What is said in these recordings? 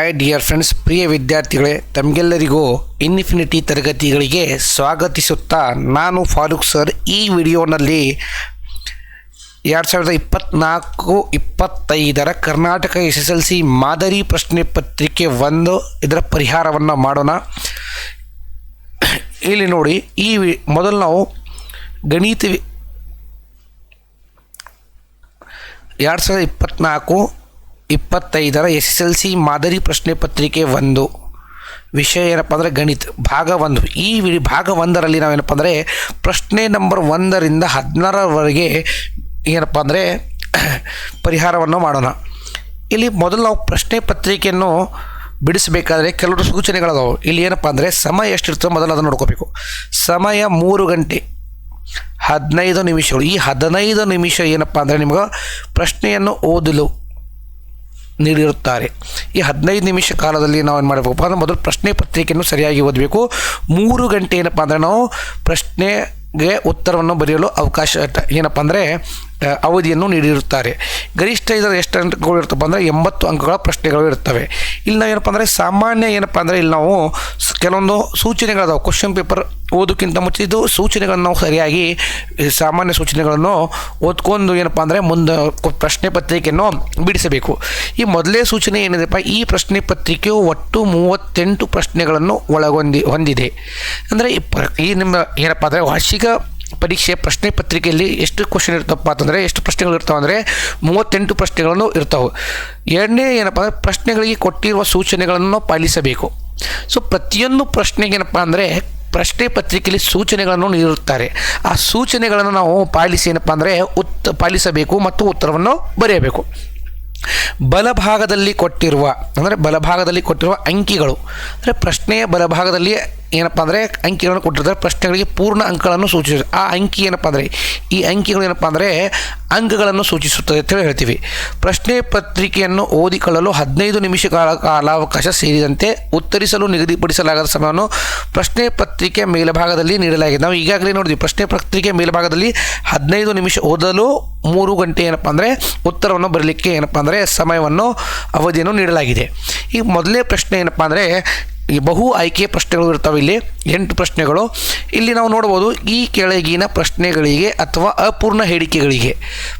Hi dear friends ಪ್ರಿಯ ವಿದ್ಯಾರ್ಥಿಗಳೇ, ತಮಗೆಲ್ಲರಿಗೂ infinity ತರಗತಿಗಳಿಗೆ ಸ್ವಾಗತಿಸುತ್ತಾ ನಾನು ಫಾರೂಕ್ ಸರ್ ಈ ವಿಡಿಯೋನಲ್ಲಿ ಎರಡು ಸಾವಿರದ ಇಪ್ಪತ್ತ್ನಾಲ್ಕು ಇಪ್ಪತ್ತೈದರ Karnataka S S L C ಮಾದರಿ ಪ್ರಶ್ನೆ ಪತ್ರಿಕೆ ಒಂದು, ಇದರ ಪರಿಹಾರವನ್ನು ಮಾಡೋಣ. ಇಲ್ಲಿ ನೋಡಿ, ಈ ವಿ, ಮೊದಲು ನಾವು ಗಣಿತ ಎರಡು ಸಾವಿರದ ಇಪ್ಪತ್ತ್ನಾಲ್ಕು ಇಪ್ಪತ್ತೈದರ ಎಸ್ ಎಸ್ ಎಲ್ ಸಿ ಮಾದರಿ ಪ್ರಶ್ನೆ ಪತ್ರಿಕೆ ಒಂದು. ವಿಷಯ ಏನಪ್ಪ ಅಂದರೆ ಗಣಿತ. ಭಾಗ ಒಂದು. ಈ ಭಾಗ ಒಂದರಲ್ಲಿ ನಾವೇನಪ್ಪ ಅಂದರೆ ಪ್ರಶ್ನೆ ನಂಬರ್ ಒಂದರಿಂದ ಹದಿನಾರರವರೆಗೆ ಏನಪ್ಪ ಅಂದರೆ ಪರಿಹಾರವನ್ನು ಮಾಡೋಣ. ಇಲ್ಲಿ ಮೊದಲು ನಾವು ಪ್ರಶ್ನೆ ಪತ್ರಿಕೆಯನ್ನು ಬಿಡಿಸಬೇಕಾದ್ರೆ ಕೆಲವರು ಸೂಚನೆಗಳಾದವು. ಇಲ್ಲಿ ಏನಪ್ಪ ಅಂದರೆ ಸಮಯ ಎಷ್ಟಿರ್ತೋ ಮೊದಲು ಅದನ್ನು ನೋಡ್ಕೋಬೇಕು. ಸಮಯ ಮೂರು ಗಂಟೆ. ಹದಿನೈದು ನಿಮಿಷಗಳು. ಈ ಹದಿನೈದು ನಿಮಿಷ ಏನಪ್ಪ ಅಂದರೆ ನಿಮಗೆ ಪ್ರಶ್ನೆಯನ್ನು ಓದಲು ನೀಡಿರುತ್ತಾರೆ. ಈ ಹದಿನೈದು ನಿಮಿಷ ಕಾಲದಲ್ಲಿ ನಾವು ಏನು ಮಾಡಬೇಕಪ್ಪ ಅಂದರೆ ಮೊದಲು ಪ್ರಶ್ನೆ ಪತ್ರಿಕೆಯನ್ನು ಸರಿಯಾಗಿ ಓದಬೇಕು. ಮೂರು ಗಂಟೆ ಏನಪ್ಪ ಅಂದರೆ ನಾವು ಪ್ರಶ್ನೆಗೆ ಉತ್ತರವನ್ನು ಬರೆಯಲು ಅವಕಾಶ ಏನಪ್ಪ ಅಂದರೆ ಅವಧಿಯನ್ನು ನೀಡಿರುತ್ತಾರೆ. ಗರಿಷ್ಠ ಇದರ ಎಷ್ಟು ಅಂಕಗಳು ಇರ್ತಪ್ಪ ಅಂದರೆ ಎಂಬತ್ತು ಅಂಕಗಳ ಪ್ರಶ್ನೆಗಳು ಇರ್ತವೆ. ಇಲ್ಲಿ ನಾವು ಏನಪ್ಪ ಅಂದರೆ ಸಾಮಾನ್ಯ ಏನಪ್ಪ ಅಂದರೆ ಇಲ್ಲಿ ನಾವು ಕೆಲವೊಂದು ಸೂಚನೆಗಳದಾವೆ ಕ್ವಶನ್ ಪೇಪರ್ ಓದೋಕ್ಕಿಂತ ಮುಂಚೆ ಇದು ಸೂಚನೆಗಳನ್ನು ನಾವು ಸರಿಯಾಗಿ ಸಾಮಾನ್ಯ ಸೂಚನೆಗಳನ್ನು ಓದ್ಕೊಂಡು ಏನಪ್ಪ ಅಂದರೆ ಮುಂದೆ ಪ್ರಶ್ನೆ ಪತ್ರಿಕೆಯನ್ನು ಬಿಡಿಸಬೇಕು. ಈ ಮೊದಲೇ ಸೂಚನೆ ಏನಿದೆಪ್ಪ ಈ ಪ್ರಶ್ನೆ ಪತ್ರಿಕೆಯು ಒಟ್ಟು ಮೂವತ್ತೆಂಟು ಪ್ರಶ್ನೆಗಳನ್ನು ಒಳಗೊಂಡಿ ಹೊಂದಿದೆ. ಅಂದರೆ ಈ ನಿಮ್ಮ ಏನಪ್ಪ ಅಂದರೆ ವಾರ್ಷಿಕ ಪರೀಕ್ಷೆ, ಪ್ರಶ್ನೆ ಪತ್ರಿಕೆಯಲ್ಲಿ ಎಷ್ಟು ಕ್ವಶನ್ ಇರ್ತಪ್ಪ ಅಂತಂದರೆ, ಎಷ್ಟು ಪ್ರಶ್ನೆಗಳು ಇರ್ತಾವೆ ಅಂದರೆ ಮೂವತ್ತೆಂಟು ಪ್ರಶ್ನೆಗಳನ್ನು ಇರ್ತಾವೆ. ಎರಡನೇ ಏನಪ್ಪ ಅಂದರೆ ಪ್ರಶ್ನೆಗಳಿಗೆ ಕೊಟ್ಟಿರುವ ಸೂಚನೆಗಳನ್ನು ಪಾಲಿಸಬೇಕು. ಸೊ ಪ್ರತಿಯೊಂದು ಪ್ರಶ್ನೆಗೆ ಏನಪ್ಪ ಅಂದರೆ ಪ್ರಶ್ನೆ ಪತ್ರಿಕೆಯಲ್ಲಿ ಸೂಚನೆಗಳನ್ನು ನೀಡುತ್ತಾರೆ ಆ ಸೂಚನೆಗಳನ್ನು ನಾವು ಪಾಲಿಸಿ ಏನಪ್ಪ ಅಂದರೆ ಉತ್, ಪಾಲಿಸಬೇಕು ಮತ್ತು ಉತ್ತರವನ್ನು ಬರೆಯಬೇಕು. ಬಲಭಾಗದಲ್ಲಿ ಕೊಟ್ಟಿರುವ, ಅಂದರೆ ಬಲಭಾಗದಲ್ಲಿ ಕೊಟ್ಟಿರುವ ಅಂಕಿಗಳು, ಅಂದರೆ ಪ್ರಶ್ನೆಯ ಬಲಭಾಗದಲ್ಲಿ ಏನಪ್ಪ ಅಂದರೆ ಅಂಕಿಗಳನ್ನು ಕೊಟ್ಟಿರ್ತಾರೆ. ಪ್ರಶ್ನೆಗಳಿಗೆ ಪೂರ್ಣ ಅಂಕಗಳನ್ನು ಸೂಚಿಸುತ್ತದೆ ಆ ಅಂಕಿ ಏನಪ್ಪ ಅಂದರೆ, ಈ ಅಂಕಿಗಳು ಏನಪ್ಪ ಅಂದರೆ ಅಂಕಗಳನ್ನು ಸೂಚಿಸುತ್ತದೆ ಅಂತೇಳಿ ಹೇಳ್ತೀವಿ. ಪ್ರಶ್ನೆ ಪತ್ರಿಕೆಯನ್ನು ಓದಿಕೊಳ್ಳಲು ಹದಿನೈದು ಕಾಲ ಕಾಲಾವಕಾಶ ಸೇರಿದಂತೆ ಉತ್ತರಿಸಲು ನಿಗದಿಪಡಿಸಲಾಗದ ಸಮಯವನ್ನು ಪ್ರಶ್ನೆ ಪತ್ರಿಕೆ ಮೇಲ್ಭಾಗದಲ್ಲಿ ನೀಡಲಾಗಿದೆ. ನಾವು ಈಗಾಗಲೇ ನೋಡಿದ್ವಿ, ಪ್ರಶ್ನೆ ಪತ್ರಿಕೆ ಮೇಲ್ಭಾಗದಲ್ಲಿ ಹದಿನೈದು ನಿಮಿಷ ಓದಲು ಮೂರು ಗಂಟೆ ಏನಪ್ಪ ಅಂದರೆ ಉತ್ತರವನ್ನು ಬರಲಿಕ್ಕೆ ಏನಪ್ಪ ಅಂದರೆ ಸಮಯವನ್ನು, ಅವಧಿಯನ್ನು ನೀಡಲಾಗಿದೆ. ಈ ಮೊದಲನೇ ಪ್ರಶ್ನೆ ಏನಪ್ಪ ಅಂದರೆ ಬಹು ಆಯ್ಕೆ ಪ್ರಶ್ನೆಗಳು ಇರ್ತವೆ ಇಲ್ಲಿ, ಎಂಟು ಪ್ರಶ್ನೆಗಳು. ಇಲ್ಲಿ ನಾವು ನೋಡ್ಬೋದು, ಈ ಕೆಳಗಿನ ಪ್ರಶ್ನೆಗಳಿಗೆ ಅಥವಾ ಅಪೂರ್ಣ ಹೇಳಿಕೆಗಳಿಗೆ.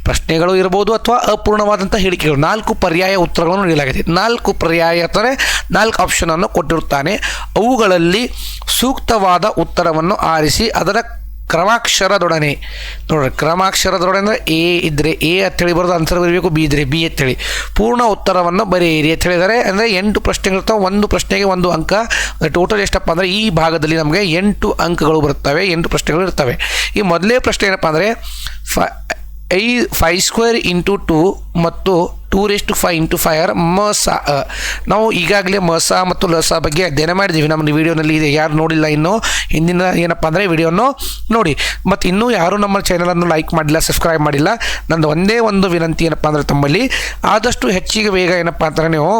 ಪ್ರಶ್ನೆಗಳು ಇರ್ಬೋದು ಅಥವಾ ಅಪೂರ್ಣವಾದಂಥ ಹೇಳಿಕೆಗಳು. ನಾಲ್ಕು ಪರ್ಯಾಯ ಉತ್ತರಗಳನ್ನು ನೀಡಲಾಗಿದೆ. ನಾಲ್ಕು ಪರ್ಯಾಯ ಅಂದರೆ ನಾಲ್ಕು ಆಪ್ಷನನ್ನು ಕೊಟ್ಟಿರುತ್ತಾನೆ. ಅವುಗಳಲ್ಲಿ ಸೂಕ್ತವಾದ ಉತ್ತರವನ್ನು ಆರಿಸಿ, ಅದರ ಕ್ರಮಾಕ್ಷರದೊಡನೆ. ನೋಡ್ರಿ, ಕ್ರಮಾಕ್ಷರದೊಡನೆ ಅಂದರೆ ಎ ಇದ್ದರೆ ಎ ಅಂತೇಳಿ ಬರೋದು ಆನ್ಸರ್ ಬರಬೇಕು, ಬಿ ಇದ್ದರೆ ಬಿ ಅಂತೇಳಿ. ಪೂರ್ಣ ಉತ್ತರವನ್ನು ಬರೆಯಿರಿ ಅಂತ ಹೇಳಿದರೆ ಅಂದರೆ ಎಂಟು ಪ್ರಶ್ನೆಗಳಿರ್ತಾವೆ, ಒಂದು ಪ್ರಶ್ನೆಗೆ ಒಂದು ಅಂಕ. ಟೋಟಲ್ ಎಷ್ಟಪ್ಪ ಅಂದರೆ ಈ ಭಾಗದಲ್ಲಿ ನಮಗೆ ಎಂಟು ಅಂಕಗಳು ಬರುತ್ತವೆ, ಎಂಟು ಪ್ರಶ್ನೆಗಳು ಇರ್ತವೆ. ಈ ಮೊದಲೇ ಪ್ರಶ್ನೆ ಏನಪ್ಪ ಅಂದರೆ, five, I, five square into two ಮತ್ತು two raise to five into fire ಮ ಸ. ನಾವು ಈಗಾಗಲೇ ಮಸ ಮತ್ತು ಲಸ ಬಗ್ಗೆ ಅಧ್ಯಯನ ಮಾಡಿದ್ದೀವಿ. ನಮ್ಮ ವಿಡಿಯೋನಲ್ಲಿ ಇದೆ. ಯಾರು ನೋಡಿಲ್ಲ ಇನ್ನೂ, ಹಿಂದಿನ ಏನಪ್ಪ ಅಂದರೆ ವಿಡಿಯೋನು ನೋಡಿ. ಮತ್ತು ಇನ್ನೂ ಯಾರೂ ನಮ್ಮ ಚಾನಲನ್ನು ಲೈಕ್ ಮಾಡಿಲ್ಲ ಸಬ್ಸ್ಕ್ರೈಬ್ ಮಾಡಿಲ್ಲ, ನಂದು ಒಂದೇ ಒಂದು ವಿನಂತಿ ಏನಪ್ಪ ಅಂದರೆ ತಮ್ಮಲ್ಲಿ, ಆದಷ್ಟು ಹೆಚ್ಚಿಗೆ ಬೇಗ ಏನಪ್ಪ ಅಂತಂದರೆ ನೀವು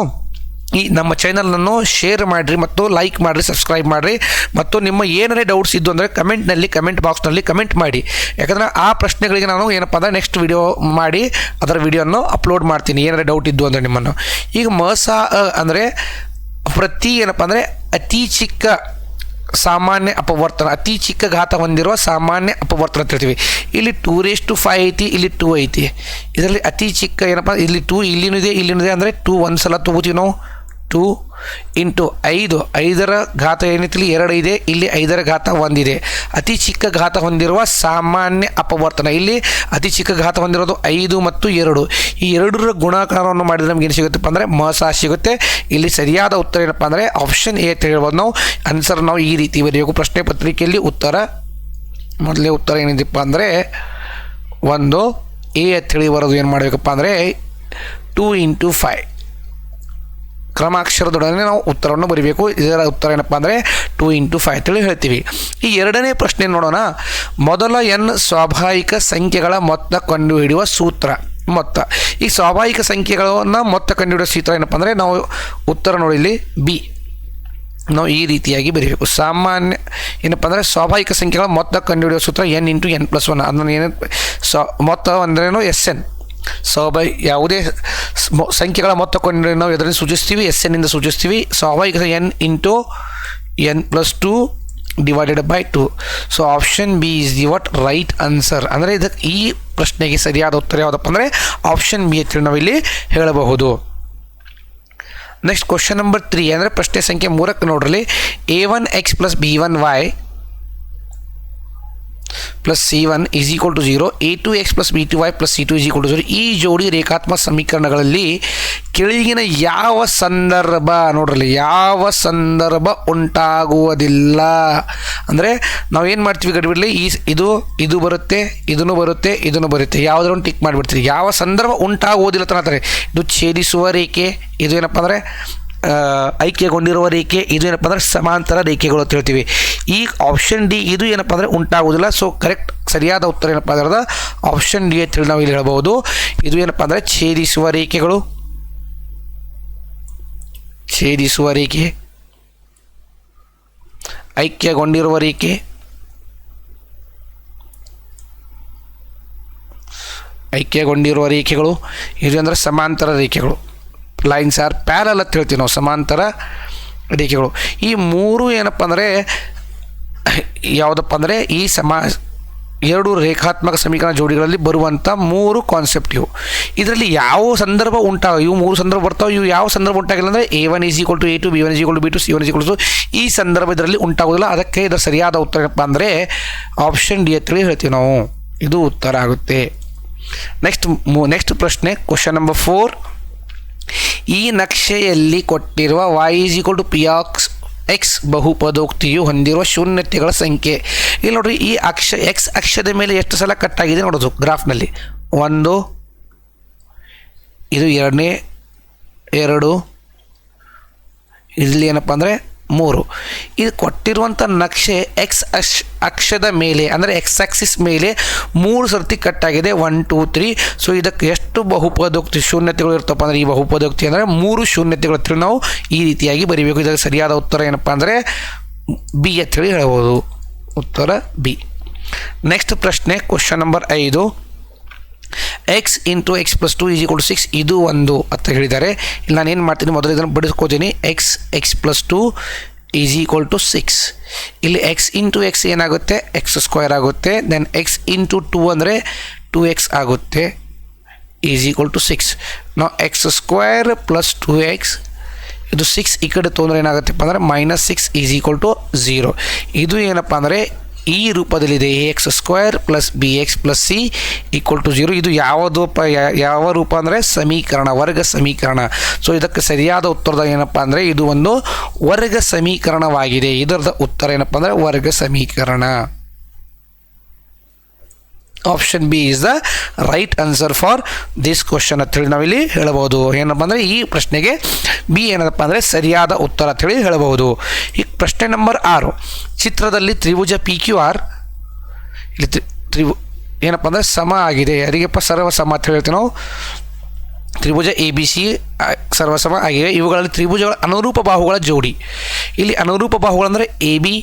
ಈ ನಮ್ಮ ಚಾನಲನ್ನು ಶೇರ್ ಮಾಡಿರಿ ಮತ್ತು ಲೈಕ್ ಮಾಡಿರಿ ಸಬ್ಸ್ಕ್ರೈಬ್ ಮಾಡಿರಿ. ಮತ್ತು ನಿಮ್ಮ ಏನೇ ಡೌಟ್ಸ್ ಇದ್ದು ಅಂದರೆ ಕಮೆಂಟ್ನಲ್ಲಿ ಕಮೆಂಟ್ ಬಾಕ್ಸ್ನಲ್ಲಿ ಕಮೆಂಟ್ ಮಾಡಿ. ಯಾಕಂದರೆ ಆ ಪ್ರಶ್ನೆಗಳಿಗೆ ನಾನು ಏನಪ್ಪ ಅಂದರೆ ನೆಕ್ಸ್ಟ್ ವಿಡಿಯೋ ಮಾಡಿ ಅದರ ವಿಡಿಯೋನ ಅಪ್ಲೋಡ್ ಮಾಡ್ತೀನಿ. ಏನಾರೇ ಡೌಟ್ ಇದ್ದು ಅಂದರೆ ನಿಮ್ಮನ್ನು. ಈಗ ಮಸ ಅಂದರೆ ಪ್ರತಿ ಏನಪ್ಪ ಅಂದರೆ ಅತಿ ಚಿಕ್ಕ ಸಾಮಾನ್ಯ ಅಪವರ್ತನ, ಅತಿ ಚಿಕ್ಕ ಘಾತ ಹೊಂದಿರುವ ಸಾಮಾನ್ಯ ಅಪವರ್ತನ ಅಂತ ಹೇಳ್ತೀವಿ. ಇಲ್ಲಿ ಟೂ ರೇಸ್ ಟು ಫೈ ಐತಿ, ಇಲ್ಲಿ ಟೂ ಐತಿ. ಇದರಲ್ಲಿ ಅತಿ ಚಿಕ್ಕ ಏನಪ್ಪ ಇಲ್ಲಿ ಟೂ ಇಲ್ಲಿನೂ ಇದೆ ಇಲ್ಲಿನೂ ಇದೆ ಅಂದರೆ ಟೂ ಒಂದು ಸಲ ತಗೋತೀವಿ ನಾವು. ಟೂ ಇಂಟು ಐದು, ಐದರ ಘಾತ ಏನೈತಿ ಎರಡು ಇದೆ. ಇಲ್ಲಿ ಐದರ ಘಾತ ಒಂದಿದೆ. ಅತಿ ಚಿಕ್ಕ ಘಾತ ಹೊಂದಿರುವ ಸಾಮಾನ್ಯ ಅಪವರ್ತನ. ಇಲ್ಲಿ ಅತಿ ಚಿಕ್ಕ ಘಾತ ಹೊಂದಿರೋದು ಐದು ಮತ್ತು ಎರಡು. ಈ ಎರಡರ ಗುಣಾಕಾರವನ್ನು ಮಾಡಿದರೆ ನಮ್ಗೆ ಏನು ಸಿಗುತ್ತಪ್ಪ ಅಂದರೆ ಮಸ ಸಿಗುತ್ತೆ. ಇಲ್ಲಿ ಸರಿಯಾದ ಉತ್ತರ ಏನಪ್ಪ ಅಂದರೆ ಆಪ್ಷನ್ ಎ ಅಂತ ಹೇಳ್ಬೋದು ನಾವು. ಆನ್ಸರ್ ನಾವು ಈ ರೀತಿ ಬರೆಯಬೇಕು. ಪ್ರಶ್ನೆ ಪತ್ರಿಕೆಯಲ್ಲಿ ಉತ್ತರ. ಮೊದಲೇ ಉತ್ತರ ಏನಿದೆಪ್ಪ ಅಂದರೆ ಒಂದು ಎ ಅಂತ ಹೇಳಿ ಬರೋದು ಏನು ಮಾಡಬೇಕಪ್ಪ ಅಂದರೆ ಟೂ ಇಂಟು ಫೈ ಕ್ರಮಾಕ್ಷರದೊಡನೆ ನಾವು ಉತ್ತರವನ್ನು ಬರೀಬೇಕು. ಇದರ ಉತ್ತರ ಏನಪ್ಪ ಅಂದರೆ ಟು ಇಂಟು ಫೈವ್ ಅಂತೇಳಿ ಹೇಳ್ತೀವಿ. ಈ ಎರಡನೇ ಪ್ರಶ್ನೆ ನೋಡೋಣ. ಮೊದಲ ಎನ್ ಸ್ವಾಭಾವಿಕ ಸಂಖ್ಯೆಗಳ ಮೊತ್ತ ಕಂಡುಹಿಡಿಯುವ ಸೂತ್ರ. ಮೊತ್ತ. ಈ ಸ್ವಾಭಾವಿಕ ಸಂಖ್ಯೆಗಳನ್ನು ಮೊತ್ತ ಕಂಡುಹಿಡಿಯುವ ಸೂತ್ರ ಏನಪ್ಪ ಅಂದರೆ ನಾವು ಉತ್ತರ ನೋಡಿ ಇಲ್ಲಿ ಬಿ ನಾವು ಈ ರೀತಿಯಾಗಿ ಬರೀಬೇಕು. ಸಾಮಾನ್ಯ ಏನಪ್ಪ ಅಂದರೆ ಸ್ವಾಭಾವಿಕ ಸಂಖ್ಯೆಗಳ ಮೊತ್ತ ಕಂಡುಹಿಡಿಯುವ ಸೂತ್ರ N into N plus one ಅದನ್ನು ಏನು ಸ್ವ ಮೊತ್ತ ಅಂದ್ರೇನು ಎಸ್ ಎನ್ ಸ್ವಾಭಾವಿ ಯಾವುದೇ ಸಂಖ್ಯೆಗಳ ಮೊತ್ತ ಕೊಂಡು ನಾವು ಎದರಿಂದ ಸೂಚಿಸ್ತೀವಿ ಎಸ್ ಇಂದ ಸೂಚಿಸ್ತೀವಿ. ಸ್ವಾಭಾವಿಕ N into N plus two divided by two so option B is the what right answer ಅಂದರೆ ಇದಕ್ಕೆ ಈ ಪ್ರಶ್ನೆಗೆ ಸರಿಯಾದ ಉತ್ತರ ಯಾವುದಪ್ಪ ಅಂದರೆ ಆಪ್ಷನ್ ಬಿ ಅಂತೇಳಿ ನಾವಿಲ್ಲಿ ಹೇಳಬಹುದು. ನೆಕ್ಸ್ಟ್ ಕ್ವಶನ್ ನಂಬರ್ ತ್ರೀ ಅಂದರೆ ಪ್ರಶ್ನೆ ಸಂಖ್ಯೆ ಮೂರಕ್ಕೆ ನೋಡ್ರಲ್ಲಿ A one X plus B one Y plus C one is equal to zero A two X plus B two Y plus C two is equal to zero ಈ ಜೋಡಿ ರೇಖಾತ್ಮಕ ಸಮೀಕರಣಗಳಲ್ಲಿ ಕೆಳಗಿನ ಯಾವ ಸಂದರ್ಭ ನೋಡ್ರಲ್ಲಿ ಯಾವ ಸಂದರ್ಭ ಉಂಟಾಗುವುದಿಲ್ಲ. ಅಂದರೆ ನಾವೇನು ಮಾಡ್ತೀವಿ ಗಡಿಬಿಡಲಿ ಈ ಇದು ಇದು ಬರುತ್ತೆ, ಇದನ್ನು ಬರುತ್ತೆ ಇದನ್ನು ಬರುತ್ತೆ. ಯಾವುದನ್ನು ಟಿಕ್ ಮಾಡಿಬಿಡ್ತೀವಿ ಯಾವ ಸಂದರ್ಭ ಉಂಟಾಗುವುದಿಲ್ಲ ಅಂತ ಇದು ಛೇದಿಸುವ ರೇಖೆ, ಇದು ಏನಪ್ಪ ಅಂದರೆ ಐಕ್ಯಗೊಂಡಿರುವ ರೇಖೆ, ಇದು ಏನಪ್ಪ ಅಂದರೆ ಸಮಾಂತರ ರೇಖೆಗಳು ಅಂತ ಹೇಳ್ತೀವಿ. ಈ ಆಪ್ಷನ್ ಡಿ ಇದು ಏನಪ್ಪ ಅಂದರೆ ಉಂಟಾಗುವುದಿಲ್ಲ. ಸೊ ಕರೆಕ್ಟ್ ಸರಿಯಾದ ಉತ್ತರ ಏನಪ್ಪ ಅಂದ್ರೆ ಆಪ್ಷನ್ ಡಿ ಅಂತೇಳಿ ನಾವು ಇಲ್ಲಿ ಹೇಳ್ಬೋದು. ಇದು ಏನಪ್ಪ ಅಂದರೆ ಛೇದಿಸುವ ರೇಖೆಗಳು. ಛೇದಿಸುವ ರೇಖೆ. ಐಕ್ಯಗೊಂಡಿರುವ ರೇಖೆ. ಐಕ್ಯಗೊಂಡಿರುವ ರೇಖೆಗಳು. ಇದು ಅಂದರೆ ಸಮಾಂತರ ರೇಖೆಗಳು. ಲೈನ್ಸ್ ಆರ್ ಪ್ಯಾರಲ್ ಅಂತ ಹೇಳ್ತೀವಿ ನಾವು, ಸಮಾಂತರ ರೇಖೆಗಳು. ಈ ಮೂರು ಏನಪ್ಪ ಅಂದರೆ, ಯಾವುದಪ್ಪ ಅಂದರೆ, ಈ ಸಮಾ, ಎರಡು ರೇಖಾತ್ಮಕ ಸಮೀಕರಣ ಜೋಡಿಗಳಲ್ಲಿ ಬರುವಂಥ ಮೂರು ಕಾನ್ಸೆಪ್ಟ್ ಇವು. ಇದರಲ್ಲಿ ಯಾವ ಸಂದರ್ಭ ಉಂಟಾಗ, ಇವು ಮೂರು ಸಂದರ್ಭ ಬರ್ತಾವೆ, ಇವು ಯಾವ ಸಂದರ್ಭ ಉಂಟಾಗಿಲ್ಲ ಅಂದರೆ A one is equal to A two B one is equal to B two C one is equal to ಈ ಸಂದರ್ಭ ಇದರಲ್ಲಿ ಉಂಟಾಗೋದಿಲ್ಲ. ಅದಕ್ಕೆ ಇದರ ಸರಿಯಾದ ಉತ್ತರ ಏನಪ್ಪ ಅಂದರೆ ಆಪ್ಷನ್ ಡಿ ಅಂತೇಳಿ ಹೇಳ್ತೀವಿ ನಾವು. ಇದು ಉತ್ತರ ಆಗುತ್ತೆ. ನೆಕ್ಸ್ಟ್ ನೆಕ್ಸ್ಟ್ ಪ್ರಶ್ನೆ ಕ್ವಶನ್ ನಂಬರ್ ಫೋರ್ ಈ ನಕ್ಷೆಯಲ್ಲಿ ಕೊಟ್ಟಿರುವ Y is equal to P axe X ಬಹುಪದೋಕ್ತಿಯು ಹೊಂದಿರುವ ಶೂನ್ಯತೆಗಳ ಸಂಖ್ಯೆ. ಇಲ್ಲಿ ನೋಡ್ರಿ, ಈ ಅಕ್ಷ ಎಕ್ಸ್ ಅಕ್ಷದ ಮೇಲೆ ಎಷ್ಟು ಸಲ ಕಟ್ಟಾಗಿದೆ ನೋಡೋದು ಗ್ರಾಫ್ನಲ್ಲಿ ಒಂದು, ಇದು ಎರಡನೇ, ಎರಡು. ಇಲ್ಲಿ ಏನಪ್ಪ ಅಂದರೆ ಮೂರು. ಇದು ಕೊಟ್ಟಿರುವಂಥ ನಕ್ಷೆ ಎಕ್ಸ್ ಅಕ್ಷ, ಅಕ್ಷದ ಮೇಲೆ, ಅಂದರೆ ಎಕ್ಸ್ ಆಕ್ಸಿಸ್ ಮೇಲೆ ಮೂರು ಸರ್ತಿ ಕಟ್ಟಾಗಿದೆ ಒನ್ ಟೂ ತ್ರೀ ಸೊ ಇದಕ್ಕೆ ಎಷ್ಟು ಬಹುಪದೋಕ್ತಿ ಶೂನ್ಯತೆಗಳು ಇರ್ತಪ್ಪ ಅಂದರೆ ಈ ಬಹುಪದೋಕ್ತಿ ಅಂದರೆ ಮೂರು ಶೂನ್ಯತೆಗಳು ಹತ್ತಿರ ನಾವು ಈ ರೀತಿಯಾಗಿ ಬರೀಬೇಕು. ಇದಕ್ಕೆ ಸರಿಯಾದ ಉತ್ತರ ಏನಪ್ಪ ಅಂದರೆ ಬಿ ಅಂತೇಳಿ ಹೇಳ್ಬೋದು. ಉತ್ತರ ಬಿ ನೆಕ್ಸ್ಟ್ ಪ್ರಶ್ನೆ ಕ್ವಶನ್ ನಂಬರ್ ಐದು. X into X plus two is equal to six ಇದು ಒಂದು ಅಂತ ಹೇಳಿದ್ದಾರೆ. ಇಲ್ಲಿ ನಾನು ಏನು ಮಾಡ್ತೀನಿ? ಮೊದಲು ಇದನ್ನು ಬಿಡಿಸ್ಕೋತೀನಿ. X X plus two is equal to six ಇಲ್ಲಿ ಎಕ್ಸ್ ಇಂಟು ಎಕ್ಸ್ ಏನಾಗುತ್ತೆ? ಎಕ್ಸ್ ಸ್ಕ್ವೇರ್ ಆಗುತ್ತೆ. ದೆನ್ ಎಕ್ಸ್ ಇಂಟು ಟು ಅಂದರೆ ಟು ಎಕ್ಸ್ ಆಗುತ್ತೆ. ಈಸ್ ಈಕ್ವಲ್ ಟು ಸಿಕ್ಸ್ ನಾವು X square plus two X ಇದು ಸಿಕ್ಸ್ ಈ ಕಡೆ ತೊಂದರೆ ಏನಾಗುತ್ತಪ್ಪ ಅಂದರೆ minus six is equal to zero ಇದು ಏನಪ್ಪ ಅಂದರೆ ಈ ರೂಪದಲ್ಲಿದೆ A X square plus B X plus C equal to zero ಇದು ಯಾವುದು ಪ ಯಾವ ರೂಪ ಅಂದರೆ ಸಮೀಕರಣ, ವರ್ಗ ಸಮೀಕರಣ. ಸೊ ಇದಕ್ಕೆ ಸರಿಯಾದ ಉತ್ತರದ ಏನಪ್ಪ ಅಂದರೆ ಇದು ಒಂದು ವರ್ಗ ಸಮೀಕರಣವಾಗಿದೆ. ಇದರದ ಉತ್ತರ ಏನಪ್ಪ ಅಂದರೆ ವರ್ಗ ಸಮೀಕರಣ. Option B is the right answer for this question ಅಂತೇಳಿ ನಾವಿಲ್ಲಿ ಹೇಳಬಹುದು. ಏನಪ್ಪ ಅಂದರೆ ಈ ಪ್ರಶ್ನೆಗೆ ಬಿ ಏನಪ್ಪ ಅಂದರೆ ಸರಿಯಾದ ಉತ್ತರ ಅಂತೇಳಿ ಹೇಳಬಹುದು. ಈ ಪ್ರಶ್ನೆ ನಂಬರ್ ಆರು, ಚಿತ್ರದಲ್ಲಿ ತ್ರಿಭುಜ ಪಿ ಕ್ಯೂ ಆರ್ ಇಲ್ಲಿ ತ್ರಿ, ತ್ರಿಭು, ಏನಪ್ಪ ಅಂದರೆ ಸಮ ಆಗಿದೆ. ಯಾರಿಗೆಪ್ಪ ಸರ್ವ ಸಮ ಅಂತ ಹೇಳ್ತೀವಿ ನಾವು? ತ್ರಿಭುಜ ಎ ಬಿ ಸಿ ಸರ್ವಸಮ ಆಗಿವೆ ಇವುಗಳಲ್ಲಿ ತ್ರಿಭುಜಗಳ ಅನುರೂಪ ಬಾಹುಗಳ ಜೋಡಿ. ಇಲ್ಲಿ ಅನುರೂಪ ಬಾಹುಗಳಂದರೆ ಎ ಬಿ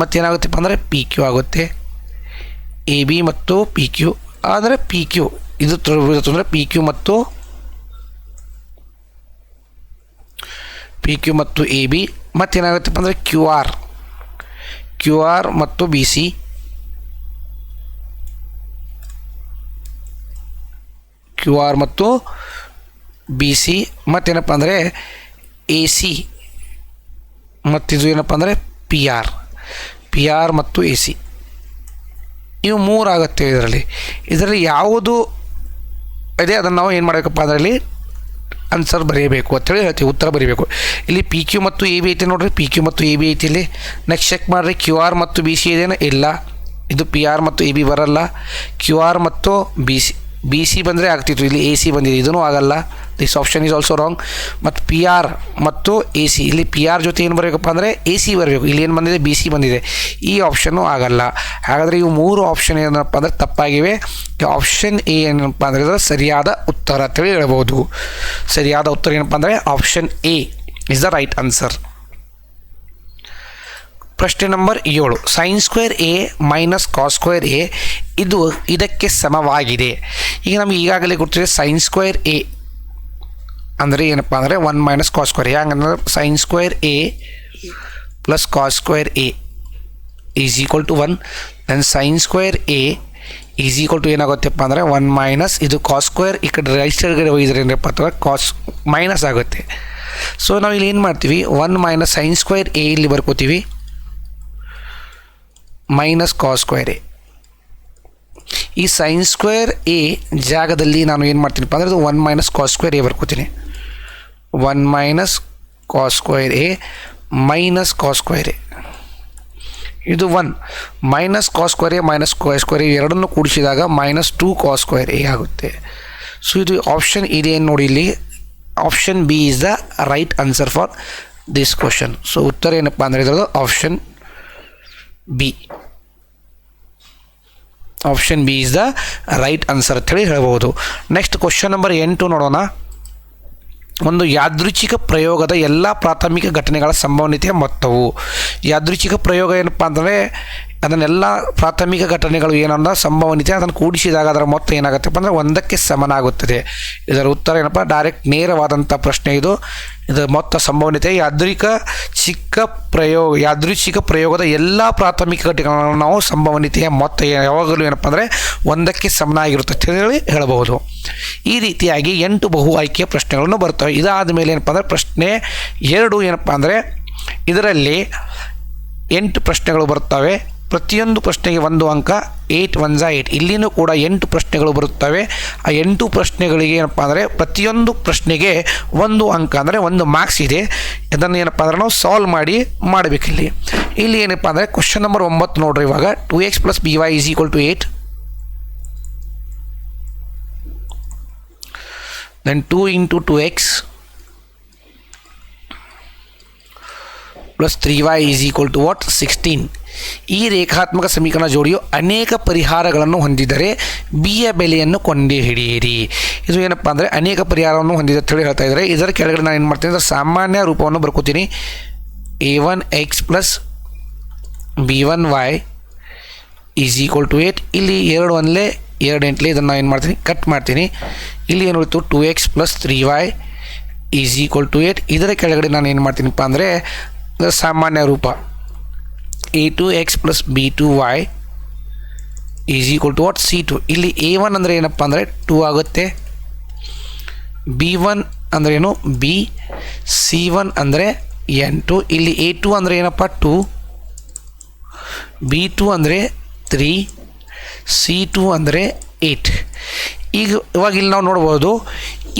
ಮತ್ತೇನಾಗುತ್ತಪ್ಪ ಅಂದರೆ ಪಿ ಕ್ಯೂ ಆಗುತ್ತೆ. ಎ ಬಿ ಮತ್ತು ಪಿ ಕ್ಯೂ ಆದರೆ ಪಿ ಕ್ಯೂ ಇದು ಅಂದರೆ ಪಿ ಕ್ಯೂ ಮತ್ತು ಪಿ ಕ್ಯೂ ಮತ್ತು ಎ ಬಿ ಮತ್ತೇನಾಗುತ್ತಪ್ಪ ಅಂದರೆ ಕ್ಯೂ ಆರ್ ಕ್ಯೂ ಆರ್ ಮತ್ತು ಬಿ ಸಿ ಕ್ಯೂ ಆರ್ ಮತ್ತು ಬಿ ಸಿ ಮತ್ತೇನಪ್ಪ ಅಂದರೆ ಎ ಸಿ ಮತ್ತಿದು ಏನಪ್ಪ ಅಂದರೆ ಪಿ ಆರ್ ಪಿ ಆರ್ ಮತ್ತು ಎ ಸಿ ಇವು ಮೂರು ಆಗುತ್ತೆ ಇದರಲ್ಲಿ. ಇದರಲ್ಲಿ ಯಾವುದು ಇದೆ, ಅದನ್ನು ನಾವು ಏನು ಮಾಡಬೇಕಪ್ಪ ಅದರಲ್ಲಿ ಆನ್ಸರ್ ಬರೆಯಬೇಕು ಅಂತೇಳಿ ಹೇಳ್ತೀವಿ, ಉತ್ತರ ಬರೀಬೇಕು. ಇಲ್ಲಿ ಪಿ ಕ್ಯೂ ಮತ್ತು ಎ ಬಿ ಐತಿ ನೋಡಿರಿ ಪಿ ಕ್ಯೂ ಮತ್ತು ಎ ಬಿ ಐತಿ ಇಲ್ಲಿ. ನೆಕ್ಸ್ಟ್ ಚೆಕ್ ಮಾಡಿರಿ ಕ್ಯೂ ಆರ್ ಮತ್ತು ಬಿ ಸಿ ಇದೇನೋ ಇಲ್ಲ. ಇದು ಪಿ ಆರ್ ಮತ್ತು ಎ ಬಿ ಬರಲ್ಲ. ಕ್ಯೂ ಆರ್ ಮತ್ತು ಬಿ ಸಿ ಬಿ ಸಿ ಬಂದರೆ ಆಗ್ತಿತ್ತು. ಇಲ್ಲಿ ಎ ಸಿ ಬಂದಿದೆ. ಇದೂ ಆಗಲ್ಲ. This option is also wrong ಮತ್ತು ಪಿ ಆರ್ ಮತ್ತು ಎ ಸಿ ಇಲ್ಲಿ ಪಿ ಆರ್ ಜೊತೆ ಏನು ಬರಬೇಕಪ್ಪ ಅಂದರೆ ಎ ಸಿ ಬರಬೇಕು. ಇಲ್ಲಿ ಏನು ಬಂದಿದೆ? ಬಿ ಸಿ ಬಂದಿದೆ. ಈ ಆಪ್ಷನ್ನು ಆಗಲ್ಲ. ಹಾಗಾದರೆ ಇವು ಮೂರು ಆಪ್ಷನ್ ಏನಪ್ಪ ಅಂದರೆ ತಪ್ಪಾಗಿವೆ. ಆಪ್ಷನ್ ಎ ಏನಪ್ಪ ಅಂದರೆ ಇದರ ಸರಿಯಾದ ಉತ್ತರ ಅಂತೇಳಿ ಹೇಳ್ಬೋದು. ಸರಿಯಾದ ಉತ್ತರ ಏನಪ್ಪ ಅಂದರೆ option A is the right answer ಪ್ರಶ್ನೆ ನಂಬರ್ ಏಳು. Sine square A minus cos square A ಇದು ಇದಕ್ಕೆ ಸಮವಾಗಿದೆ. ಈಗ ನಮಗೆ ಈಗಾಗಲೇ ಗೊತ್ತಿದೆ ಸೈನ್ ಸ್ಕ್ವೇರ್ ಎ ಅಂದರೆ ಏನಪ್ಪ ಅಂದರೆ ಒನ್ ಮೈನಸ್ ಕಾಸ್ ಸ್ಕ್ವೇರ್ ಹಂಗಂದ್ರೆ sine square A plus cos square A is equal to one then sine square A is equal to ಏನಾಗುತ್ತೆಪ್ಪ ಅಂದರೆ ಒನ್ ಮೈನಸ್ ಇದು ಕಾಸ್ ಸ್ಕ್ವೇರ್ ಈ ಕಡೆ ರೈಟ್ ಕಡೆ ಹೋಗಿದ್ರೆ ಏನಪ್ಪ ಅಥವಾ ಕಾಸ್ ಮೈನಸ್ ಆಗುತ್ತೆ. ಸೊ ನಾವು ಇಲ್ಲಿ ಏನು ಮಾಡ್ತೀವಿ? One minus sine square A ಇಲ್ಲಿ ಬರ್ಕೋತೀವಿ. ಮೈನಸ್ ಕಾಸ್ ಸ್ಕ್ವೇರ್ ಎ ಈ ಸೈನ್ ಸ್ಕ್ವೇರ್ ಎ ಜಾಗದಲ್ಲಿ ನಾನು ಏನು ಮಾಡ್ತೀನಿ ಅಂದರೆ ಅದು one minus cos square A ಬರ್ಕೋತೀನಿ. One minus cos square A minus cos square A ಇದು one minus cos square A minus cos square A ಎರಡನ್ನು ಕೂಡಿಸಿದಾಗ minus two cos square A ಆಗುತ್ತೆ. So ಇದು ಆಪ್ಷನ್ ಇದೆ ನೋಡಿ ಇಲ್ಲಿ? Option B is the right answer for this question so ಉತ್ತರ ಏನಪ್ಪ ಅಂದರೆ ಇದರದ್ದು option B option B is the right answer ಅಂತೇಳಿ ಹೇಳ್ಬೋದು ನೆಕ್ಸ್ಟ್ ಕ್ವಶನ್ ನಂಬರ್ ಎಂಟು ನೋಡೋಣ. ಒಂದು ಯಾದೃಚ್ಛಿಕ ಪ್ರಯೋಗದ ಎಲ್ಲ ಪ್ರಾಥಮಿಕ ಘಟನೆಗಳ ಸಂಭವನೀಯತೆಯ ಮೊತ್ತವು. ಯಾದೃಚ್ಛಿಕ ಪ್ರಯೋಗ ಏನಪ್ಪ ಅಂದರೆ ಅದನ್ನೆಲ್ಲ ಪ್ರಾಥಮಿಕ ಘಟನೆಗಳು ಏನಂದ್ರೆ ಸಂಭವನೀಯತೆ ಅದನ್ನು ಕೂಡಿಸಿದಾಗ ಅದರ ಮೊತ್ತ ಏನಾಗುತ್ತಪ್ಪ ಅಂದರೆ ಒಂದಕ್ಕೆ ಸಮನಾಗುತ್ತದೆ. ಇದರ ಉತ್ತರ ಏನಪ್ಪ ಡೈರೆಕ್ಟ್ ನೇರವಾದಂಥ ಪ್ರಶ್ನೆ ಇದು. ಇದರ ಮೊತ್ತ ಸಂಭವನೀಯತೆ ಯಾದೃಕ ಚಿಕ್ಕ ಪ್ರಯೋಗ, ಯಾದೃಚ್ಛಿಕ ಪ್ರಯೋಗದ ಎಲ್ಲ ಪ್ರಾಥಮಿಕ ಘಟಕಗಳನ್ನು ನಾವು ಸಂಭವನೀಯತೆಯ ಮೊತ್ತ ಯಾವಾಗಲೂ ಏನಪ್ಪ ಅಂದರೆ ಒಂದಕ್ಕೆ ಸಮನಾಗಿರುತ್ತೆ ಹೇಳಿ ಹೇಳಬಹುದು. ಈ ರೀತಿಯಾಗಿ ಎಂಟು ಬಹು ಆಯ್ಕೆಯ ಪ್ರಶ್ನೆಗಳನ್ನು ಬರ್ತವೆ. ಇದಾದ ಮೇಲೆ ಏನಪ್ಪ ಅಂದರೆ ಪ್ರಶ್ನೆ ಎರಡು ಏನಪ್ಪ ಅಂದರೆ ಇದರಲ್ಲಿ ಎಂಟು ಪ್ರಶ್ನೆಗಳು ಬರ್ತವೆ. ಪ್ರತಿಯೊಂದು ಪ್ರಶ್ನೆಗೆ ಒಂದು ಅಂಕ ಏಯ್ಟ್ ಒನ್ ಝಾ ಏಯ್ಟ್ ಇಲ್ಲಿನೂ ಕೂಡ ಎಂಟು ಪ್ರಶ್ನೆಗಳು ಬರುತ್ತವೆ. ಆ ಎಂಟು ಪ್ರಶ್ನೆಗಳಿಗೆ ಏನಪ್ಪ ಅಂದರೆ ಪ್ರತಿಯೊಂದು ಪ್ರಶ್ನೆಗೆ ಒಂದು ಅಂಕ ಅಂದರೆ ಒಂದು ಮಾರ್ಕ್ಸ್ ಇದೆ. ಇದನ್ನು ಏನಪ್ಪ ಅಂದರೆ ನಾವು ಸಾಲ್ವ್ ಮಾಡಿ ಮಾಡಬೇಕಿಲ್ಲಿ. ಇಲ್ಲಿ ಏನಪ್ಪ ಅಂದರೆ ಕ್ವಶನ್ ನಂಬರ್ ಒಂಬತ್ತು ನೋಡ್ರಿ ಇವಾಗ. Two X plus B Y is equal to eight into 2 into 2x plus 3y is equal to what? 16 ಈ ರೇಖಾತ್ಮಕ ಸಮೀಕರಣ ಜೋಡಿಯು ಅನೇಕ ಪರಿಹಾರಗಳನ್ನು ಹೊಂದಿದರೆ ಬಿಯ ಬೆಲೆಯನ್ನು ಕೊಂಡುಹಿಡಿಯಿರಿ ಇದು ಏನಪ್ಪ ಅಂದರೆ ಅನೇಕ ಪರಿಹಾರವನ್ನು ಹೊಂದಿದೆ ಅಂತ ಹೇಳಿ ಹೇಳ್ತಾ ಇದ್ದಾರೆ. ಇದರ ಕೆಳಗಡೆ ನಾನು ಏನು ಮಾಡ್ತೀನಿ ಅಂದರೆ ಸಾಮಾನ್ಯ ರೂಪವನ್ನು ಬರ್ಕೋತೀನಿ. A one X plus B one Y is equal to eight ಇಲ್ಲಿ ಎರಡು ಒಂದಲೇ, ಎರಡು ಎಂಟಲೇ ಇದನ್ನು ಏನು ಮಾಡ್ತೀನಿ ಕಟ್ ಮಾಡ್ತೀನಿ. ಇಲ್ಲಿ ಏನು ಉಳಿತು? Two X plus three Y is equal to eight ಇದರ ಕೆಳಗಡೆ ನಾನು ಏನು ಮಾಡ್ತೀನಿಪ್ಪ ಅಂದರೆ ಸಾಮಾನ್ಯ ರೂಪ. A two X plus B two Y is equal to what C two ಇಲ್ಲಿ ಎ ಒನ್ ಅಂದರೆ ಏನಪ್ಪ ಅಂದರೆ ಟೂ ಆಗುತ್ತೆ. ಬಿ ಒನ್ ಅಂದರೆ ಏನು? ಬಿ ಸಿ ಒನ್ ಅಂದರೆ ಎಂಟು ಇಲ್ಲಿ ಎ ಟು ಅಂದರೆ ಏನಪ್ಪ? ಟು ಬಿ ಟು ಅಂದರೆ ತ್ರೀ ಸಿ ಟು ಅಂದರೆ ಏಟ್ ಈಗ ಇವಾಗ ಇಲ್ಲಿ ನಾವು ನೋಡ್ಬೋದು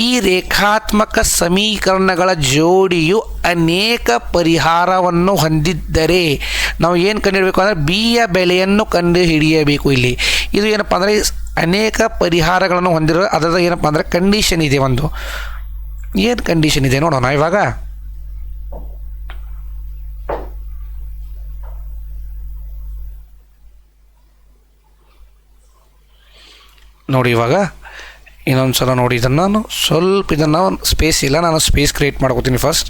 ಈ ರೇಖಾತ್ಮಕ ಸಮೀಕರಣಗಳ ಜೋಡಿಯು ಅನೇಕ ಪರಿಹಾರವನ್ನು ಹೊಂದಿದ್ದರೆ ನಾವು ಏನು ಕಂಡುಹಿಡಬೇಕು ಅಂದರೆ ಬಿಯ ಬೆಲೆಯನ್ನು ಕಂಡುಹಿಡಿಯಬೇಕು ಇಲ್ಲಿ. ಇದು ಏನಪ್ಪ ಅಂದರೆ ಅನೇಕ ಪರಿಹಾರಗಳನ್ನು ಹೊಂದಿರೋ ಅದರ ಏನಪ್ಪ ಅಂದರೆ ಕಂಡೀಷನ್ ಇದೆ ಒಂದು. ಏನು ಕಂಡೀಷನ್ ಇದೆ ನೋಡೋಣ ಇವಾಗ. ನೋಡಿ ಇವಾಗ. ಇನ್ನೊಂದು ಸಲ ನೋಡಿ. ಇದನ್ನು ನಾನು ಸ್ವಲ್ಪ ಇದನ್ನು ಸ್ಪೇಸ್ ಇಲ್ಲ, ನಾನು ಸ್ಪೇಸ್ ಕ್ರಿಯೇಟ್ ಮಾಡ್ಕೋತೀನಿ ಫಸ್ಟ್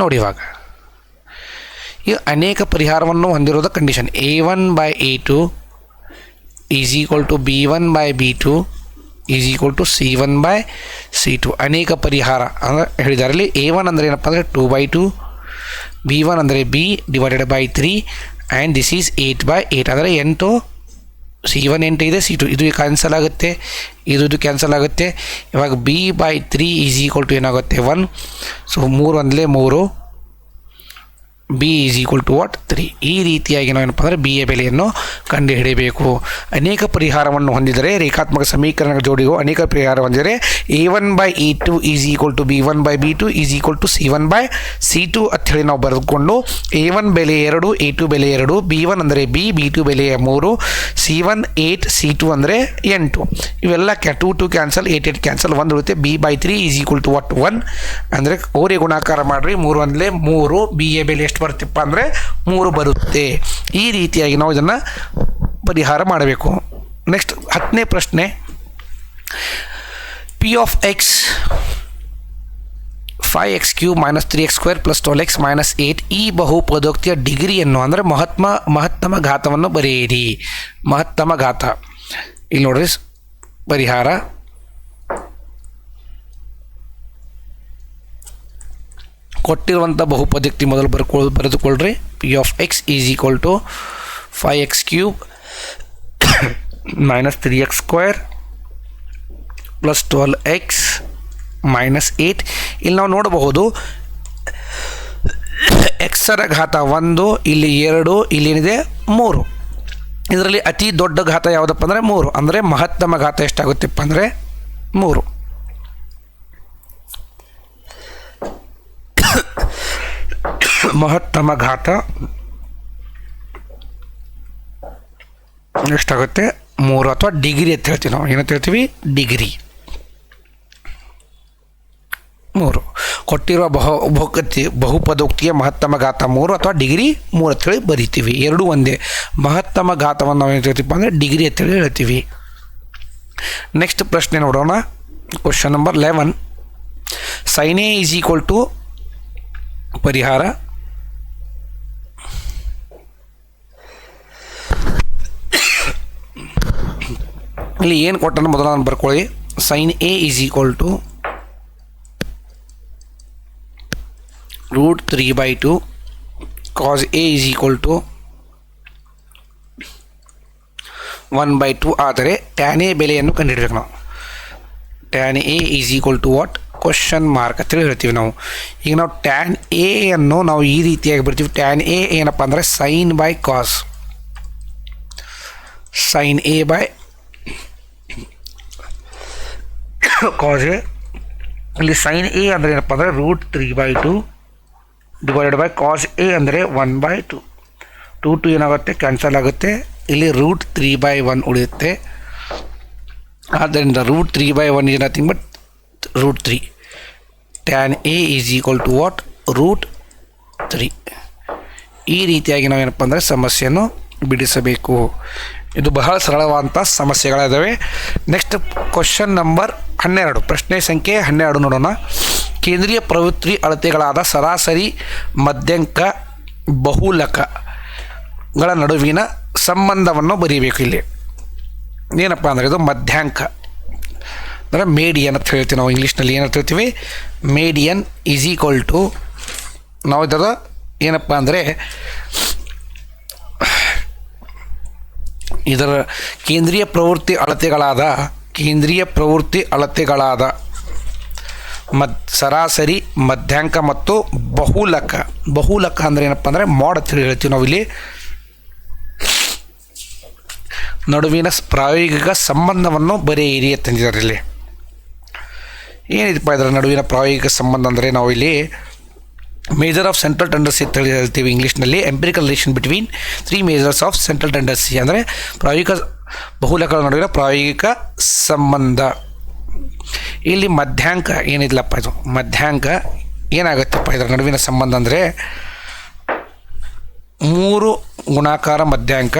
ನೋಡಿ ಇವಾಗ. ಈ ಅನೇಕ ಪರಿಹಾರವನ್ನು ಹೊಂದಿರೋದ condition A one by A two is equal to B one by B two is equal to C one by C two ಅನೇಕ ಪರಿಹಾರ, ಅಂದರೆ ಹೇಳಿದ್ದಾರೆ ಇಲ್ಲಿ ಎ ಒನ್ ಅಂದರೆ ಏನಪ್ಪ ಅಂದರೆ two by two B one ಅಂದರೆ B divided by three and this is eight by eight ಅಂದರೆ ಎಂಟು ಸಿ ಒನ್ ಎಂಟು ಇದೆ ಸಿ ಟು ಇದು ಕ್ಯಾನ್ಸಲ್ ಆಗುತ್ತೆ ಇದು ಇದು ಕ್ಯಾನ್ಸಲ್ ಆಗುತ್ತೆ. ಇವಾಗ B by three is equal to ಏನಾಗುತ್ತೆ? ಒನ್ ಸೊ ಮೂರು ಒಂದಲೇ ಮೂರು. B is equal to what three ಈ ರೀತಿಯಾಗಿ ನಾವು ಏನಪ್ಪ ಅಂದರೆ ಬಿ ಎ ಬೆಲೆಯನ್ನು ಕಂಡುಹಿಡಿಯಬೇಕು. ಅನೇಕ ಪರಿಹಾರವನ್ನು ಹೊಂದಿದರೆ ರೇಖಾತ್ಮಕ ಸಮೀಕರಣ ಜೋಡಿಗೂ ಅನೇಕ ಪರಿಹಾರ ಹೊಂದಿದರೆ A one by E two is equal to B one by B two is equal to C one by C two ಹೇಳಿ ನಾವು ಬರೆದುಕೊಂಡು ಎ ಒನ್ ಬೆಲೆ ಎರಡು ಎ ಟು ಬೆಲೆ ಎರಡು ಬಿ ಒನ್ ಅಂದರೆ ಬಿ ಬಿ ಟು ಬೆಲೆ ಮೂರು C one eight C two ಅಂದರೆ ಎಂಟು. ಇವೆಲ್ಲ ಕ್ಯಾ two two cancel eight eight cancel ಒಂದು ಉಳಿತೆ B by three is equal to what one ಅಂದರೆ ಓರೆ ಗುಣಾಕಾರ ಮಾಡಿರಿ. ಮೂರು ಅಂದರೆ ಮೂರು. ಬಿ ಎ ಬೆಲೆ ಎಷ್ಟು? ಬರುತ್ತಪ್ಪ ಅಂದರೆ ಮೂರು ಬರುತ್ತೆ. ಈ ರೀತಿಯಾಗಿ ನಾವು ಇದನ್ನು ಪರಿಹಾರ ಮಾಡಬೇಕು. ನೆಕ್ಸ್ಟ್ ಹತ್ತನೇ ಪ್ರಶ್ನೆ. P of X five X cube minus three X square plus twelve X minus eight ಈ ಬಹುಪದೋಕ್ತಿಯ ಡಿಗ್ರಿಯನ್ನು ಅಂದರೆ ಮಹತ್ಮ ಮಹತ್ತಮ ಘಾತವನ್ನು ಬರೆಯಿರಿ. ಮಹತ್ತಮ ಘಾತ. ಇಲ್ಲಿ ನೋಡ್ರಿ, ಪರಿಹಾರ. ಕೊಟ್ಟಿರುವಂಥ ಬಹುಪದ್ಯಕ್ತಿ ಮೊದಲು ಬರ್ಕೊಳ್ ಬರೆದುಕೊಳ್ಳ್ರಿ P of X is equal to five X cube minus three X square plus twelve X minus eight ಇಲ್ಲಿ ನಾವು ನೋಡಬಹುದು ಎಕ್ಸರ ಘಾತ ಒಂದು, ಇಲ್ಲಿ ಎರಡು ಇಲ್ಲೇನಿದೆ ಮೂರು. ಇದರಲ್ಲಿ ಅತಿ ದೊಡ್ಡ ಘಾತ ಯಾವುದಪ್ಪ ಅಂದರೆ ಮೂರು. ಅಂದರೆ ಮಹತ್ತಮ ಘಾತ ಎಷ್ಟಾಗುತ್ತಪ್ಪ ಅಂದರೆ ಮೂರು. ಮಹತ್ತಮ ಘಾತ ಎಷ್ಟಾಗುತ್ತೆ ಮೂರು ಅಥವಾ ಡಿಗ್ರಿ ಅಂತ ಹೇಳ್ತೀವಿ ನಾವು. ಏನಂತ ಹೇಳ್ತೀವಿ? ಡಿಗ್ರಿ. ಮೂರು. ಕೊಟ್ಟಿರುವ ಬಹು ಬಹುಕತಿ ಬಹುಪದೋಕ್ತಿಯ ಮಹತ್ತಮ ಘಾತ ಮೂರು ಅಥವಾ ಡಿಗ್ರಿ ಮೂರು ಅಂತೇಳಿ ಬರಿತೀವಿ. ಎರಡೂ ಒಂದೇ. ಮಹತ್ತಮ ಘಾತವನ್ನು ನಾವು ಏನು ಹೇಳ್ತೀವಿ ಅಂದರೆ ಡಿಗ್ರಿ ಅಂತೇಳಿ ಹೇಳ್ತೀವಿ. ನೆಕ್ಸ್ಟ್ ಪ್ರಶ್ನೆ ನೋಡೋಣ. Question number eleven sine is equal to ಪರಿಹಾರ ಇಲ್ಲಿ ಏನು ಕೊಟ್ಟನ ಮೊದಲು ನಾನು ಬರ್ಕೊಳ್ಳಿ. Sine A is equal to root three by two cos A is equal to one by two ಆದರೆ ಟ್ಯಾನ್ ಎ ಬೆಲೆಯನ್ನು ಕಂಡುಹಿಡಬೇಕು ನಾವು. Tan A is equal to what question mark ಅಂತ ಹೇಳ್ತೀವಿ ನಾವು. ಈಗ ನಾವು ಟ್ಯಾನ್ ಎ ಅನ್ನು ನಾವು ಈ ರೀತಿಯಾಗಿ ಬರ್ತೀವಿ. ಟ್ಯಾನ್ ಎ ಏನಪ್ಪ ಅಂದರೆ sine by cos sine A by cos A ಇಲ್ಲಿ ಸೈನ್ ಎ ಅಂದರೆ ಏನಪ್ಪ ಅಂದರೆ root three by two divided by cos A ಅಂದರೆ one by two two two ಏನಾಗುತ್ತೆ? ಕ್ಯಾನ್ಸಲ್ ಆಗುತ್ತೆ. ಇಲ್ಲಿ ರೂಟ್ ತ್ರೀ ಬೈ ಒನ್ ಉಳಿಯುತ್ತೆ. ಆದ್ದರಿಂದ root three by one is nothing but root three tan A is equal to what root three ಈ ರೀತಿಯಾಗಿ ನಾವೇನಪ್ಪ ಅಂದರೆ ಸಮಸ್ಯೆಯನ್ನು ಬಿಡಿಸಬೇಕು. ಇದು ಬಹಳ ಸರಳವಾದಂಥ ಸಮಸ್ಯೆಗಳಿದ್ದಾವೆ ನೆಕ್ಸ್ಟ್ ಕ್ವಶನ್ ನಂಬರ್ ಹನ್ನೆರಡು. ಪ್ರಶ್ನೆ ಸಂಖ್ಯೆ ಹನ್ನೆರಡು ನೋಡೋಣ. ಕೇಂದ್ರೀಯ ಪ್ರವೃತ್ತಿ ಅಳತೆಗಳಾದ ಸರಾಸರಿ, ಮಧ್ಯಂಕ ಬಹುಲಕಗಳ ನಡುವಿನ ಸಂಬಂಧವನ್ನು ಬರೀಬೇಕು ಇಲ್ಲಿ. ಏನಪ್ಪ ಅಂದರೆ ಇದು ಮಧ್ಯಾಂಕ. ಅಂದರೆ ಮೇಡಿಯನ್ ಅಂತ ಹೇಳ್ತೀವಿ ನಾವು ಇಂಗ್ಲೀಷ್ನಲ್ಲಿ ಏನಂತ ಹೇಳ್ತೀವಿ? ಮೇಡಿಯನ್ ಈಸ್ ಈಕ್ವಲ್ ಟು ನಾವು ಇದರ ಏನಪ್ಪ ಅಂದರೆ ಇದರ ಕೇಂದ್ರೀಯ ಪ್ರವೃತ್ತಿ ಅಳತೆಗಳಾದ, ಕೇಂದ್ರೀಯ ಪ್ರವೃತ್ತಿ ಅಳತೆಗಳಾದ ಮದ್, ಸರಾಸರಿ, ಮಧ್ಯಾಂಕ ಮತ್ತು ಬಹುಲಕ. ಬಹುಲಕ ಅಂದರೆ ಏನಪ್ಪ ಅಂದರೆ ಮಾಡ್ ಅಂತ ಹೇಳಿ ಹೇಳ್ತೀವಿ ನಾವು ಇಲ್ಲಿ ನಡುವಿನ ಪ್ರಾಯೋಗಿಕ ಸಂಬಂಧವನ್ನು ಬರೆಯಿರಿ ತಂದಿದ್ದಾರೆ ಇಲ್ಲಿ. ಏನಿದೆಪ್ಪ ಇದರ ನಡುವಿನ ಪ್ರಾಯೋಗಿಕ ಸಂಬಂಧ ಅಂದರೆ ನಾವು ಇಲ್ಲಿ ಮೇಜರ್ ಆಫ್ ಸೆಂಟ್ರಲ್ ಟೆಂಡರ್ಸಿ ಅಂತ ಹೇಳಿ ಹೇಳ್ತೀವಿ ಇಂಗ್ಲೀಷ್ನಲ್ಲಿ empirical relation between three measures of central tendency ಅಂದರೆ ಪ್ರಾಯೋಗಿಕ ಬಹುಲಕಗಳ ನಡುವಿನ ಪ್ರಾಯೋಗಿಕ ಸಂಬಂಧ. ಇಲ್ಲಿ ಮಧ್ಯಾಂಕ ಏನಿಲ್ಲಪ್ಪ ಇದು? ಮಧ್ಯಾಂಕ ಏನಾಗುತ್ತಪ್ಪ ಇದರ ನಡುವಿನ ಸಂಬಂಧ ಅಂದರೆ ಮೂರು ಗುಣಾಕಾರ ಮಧ್ಯಾಂಕ.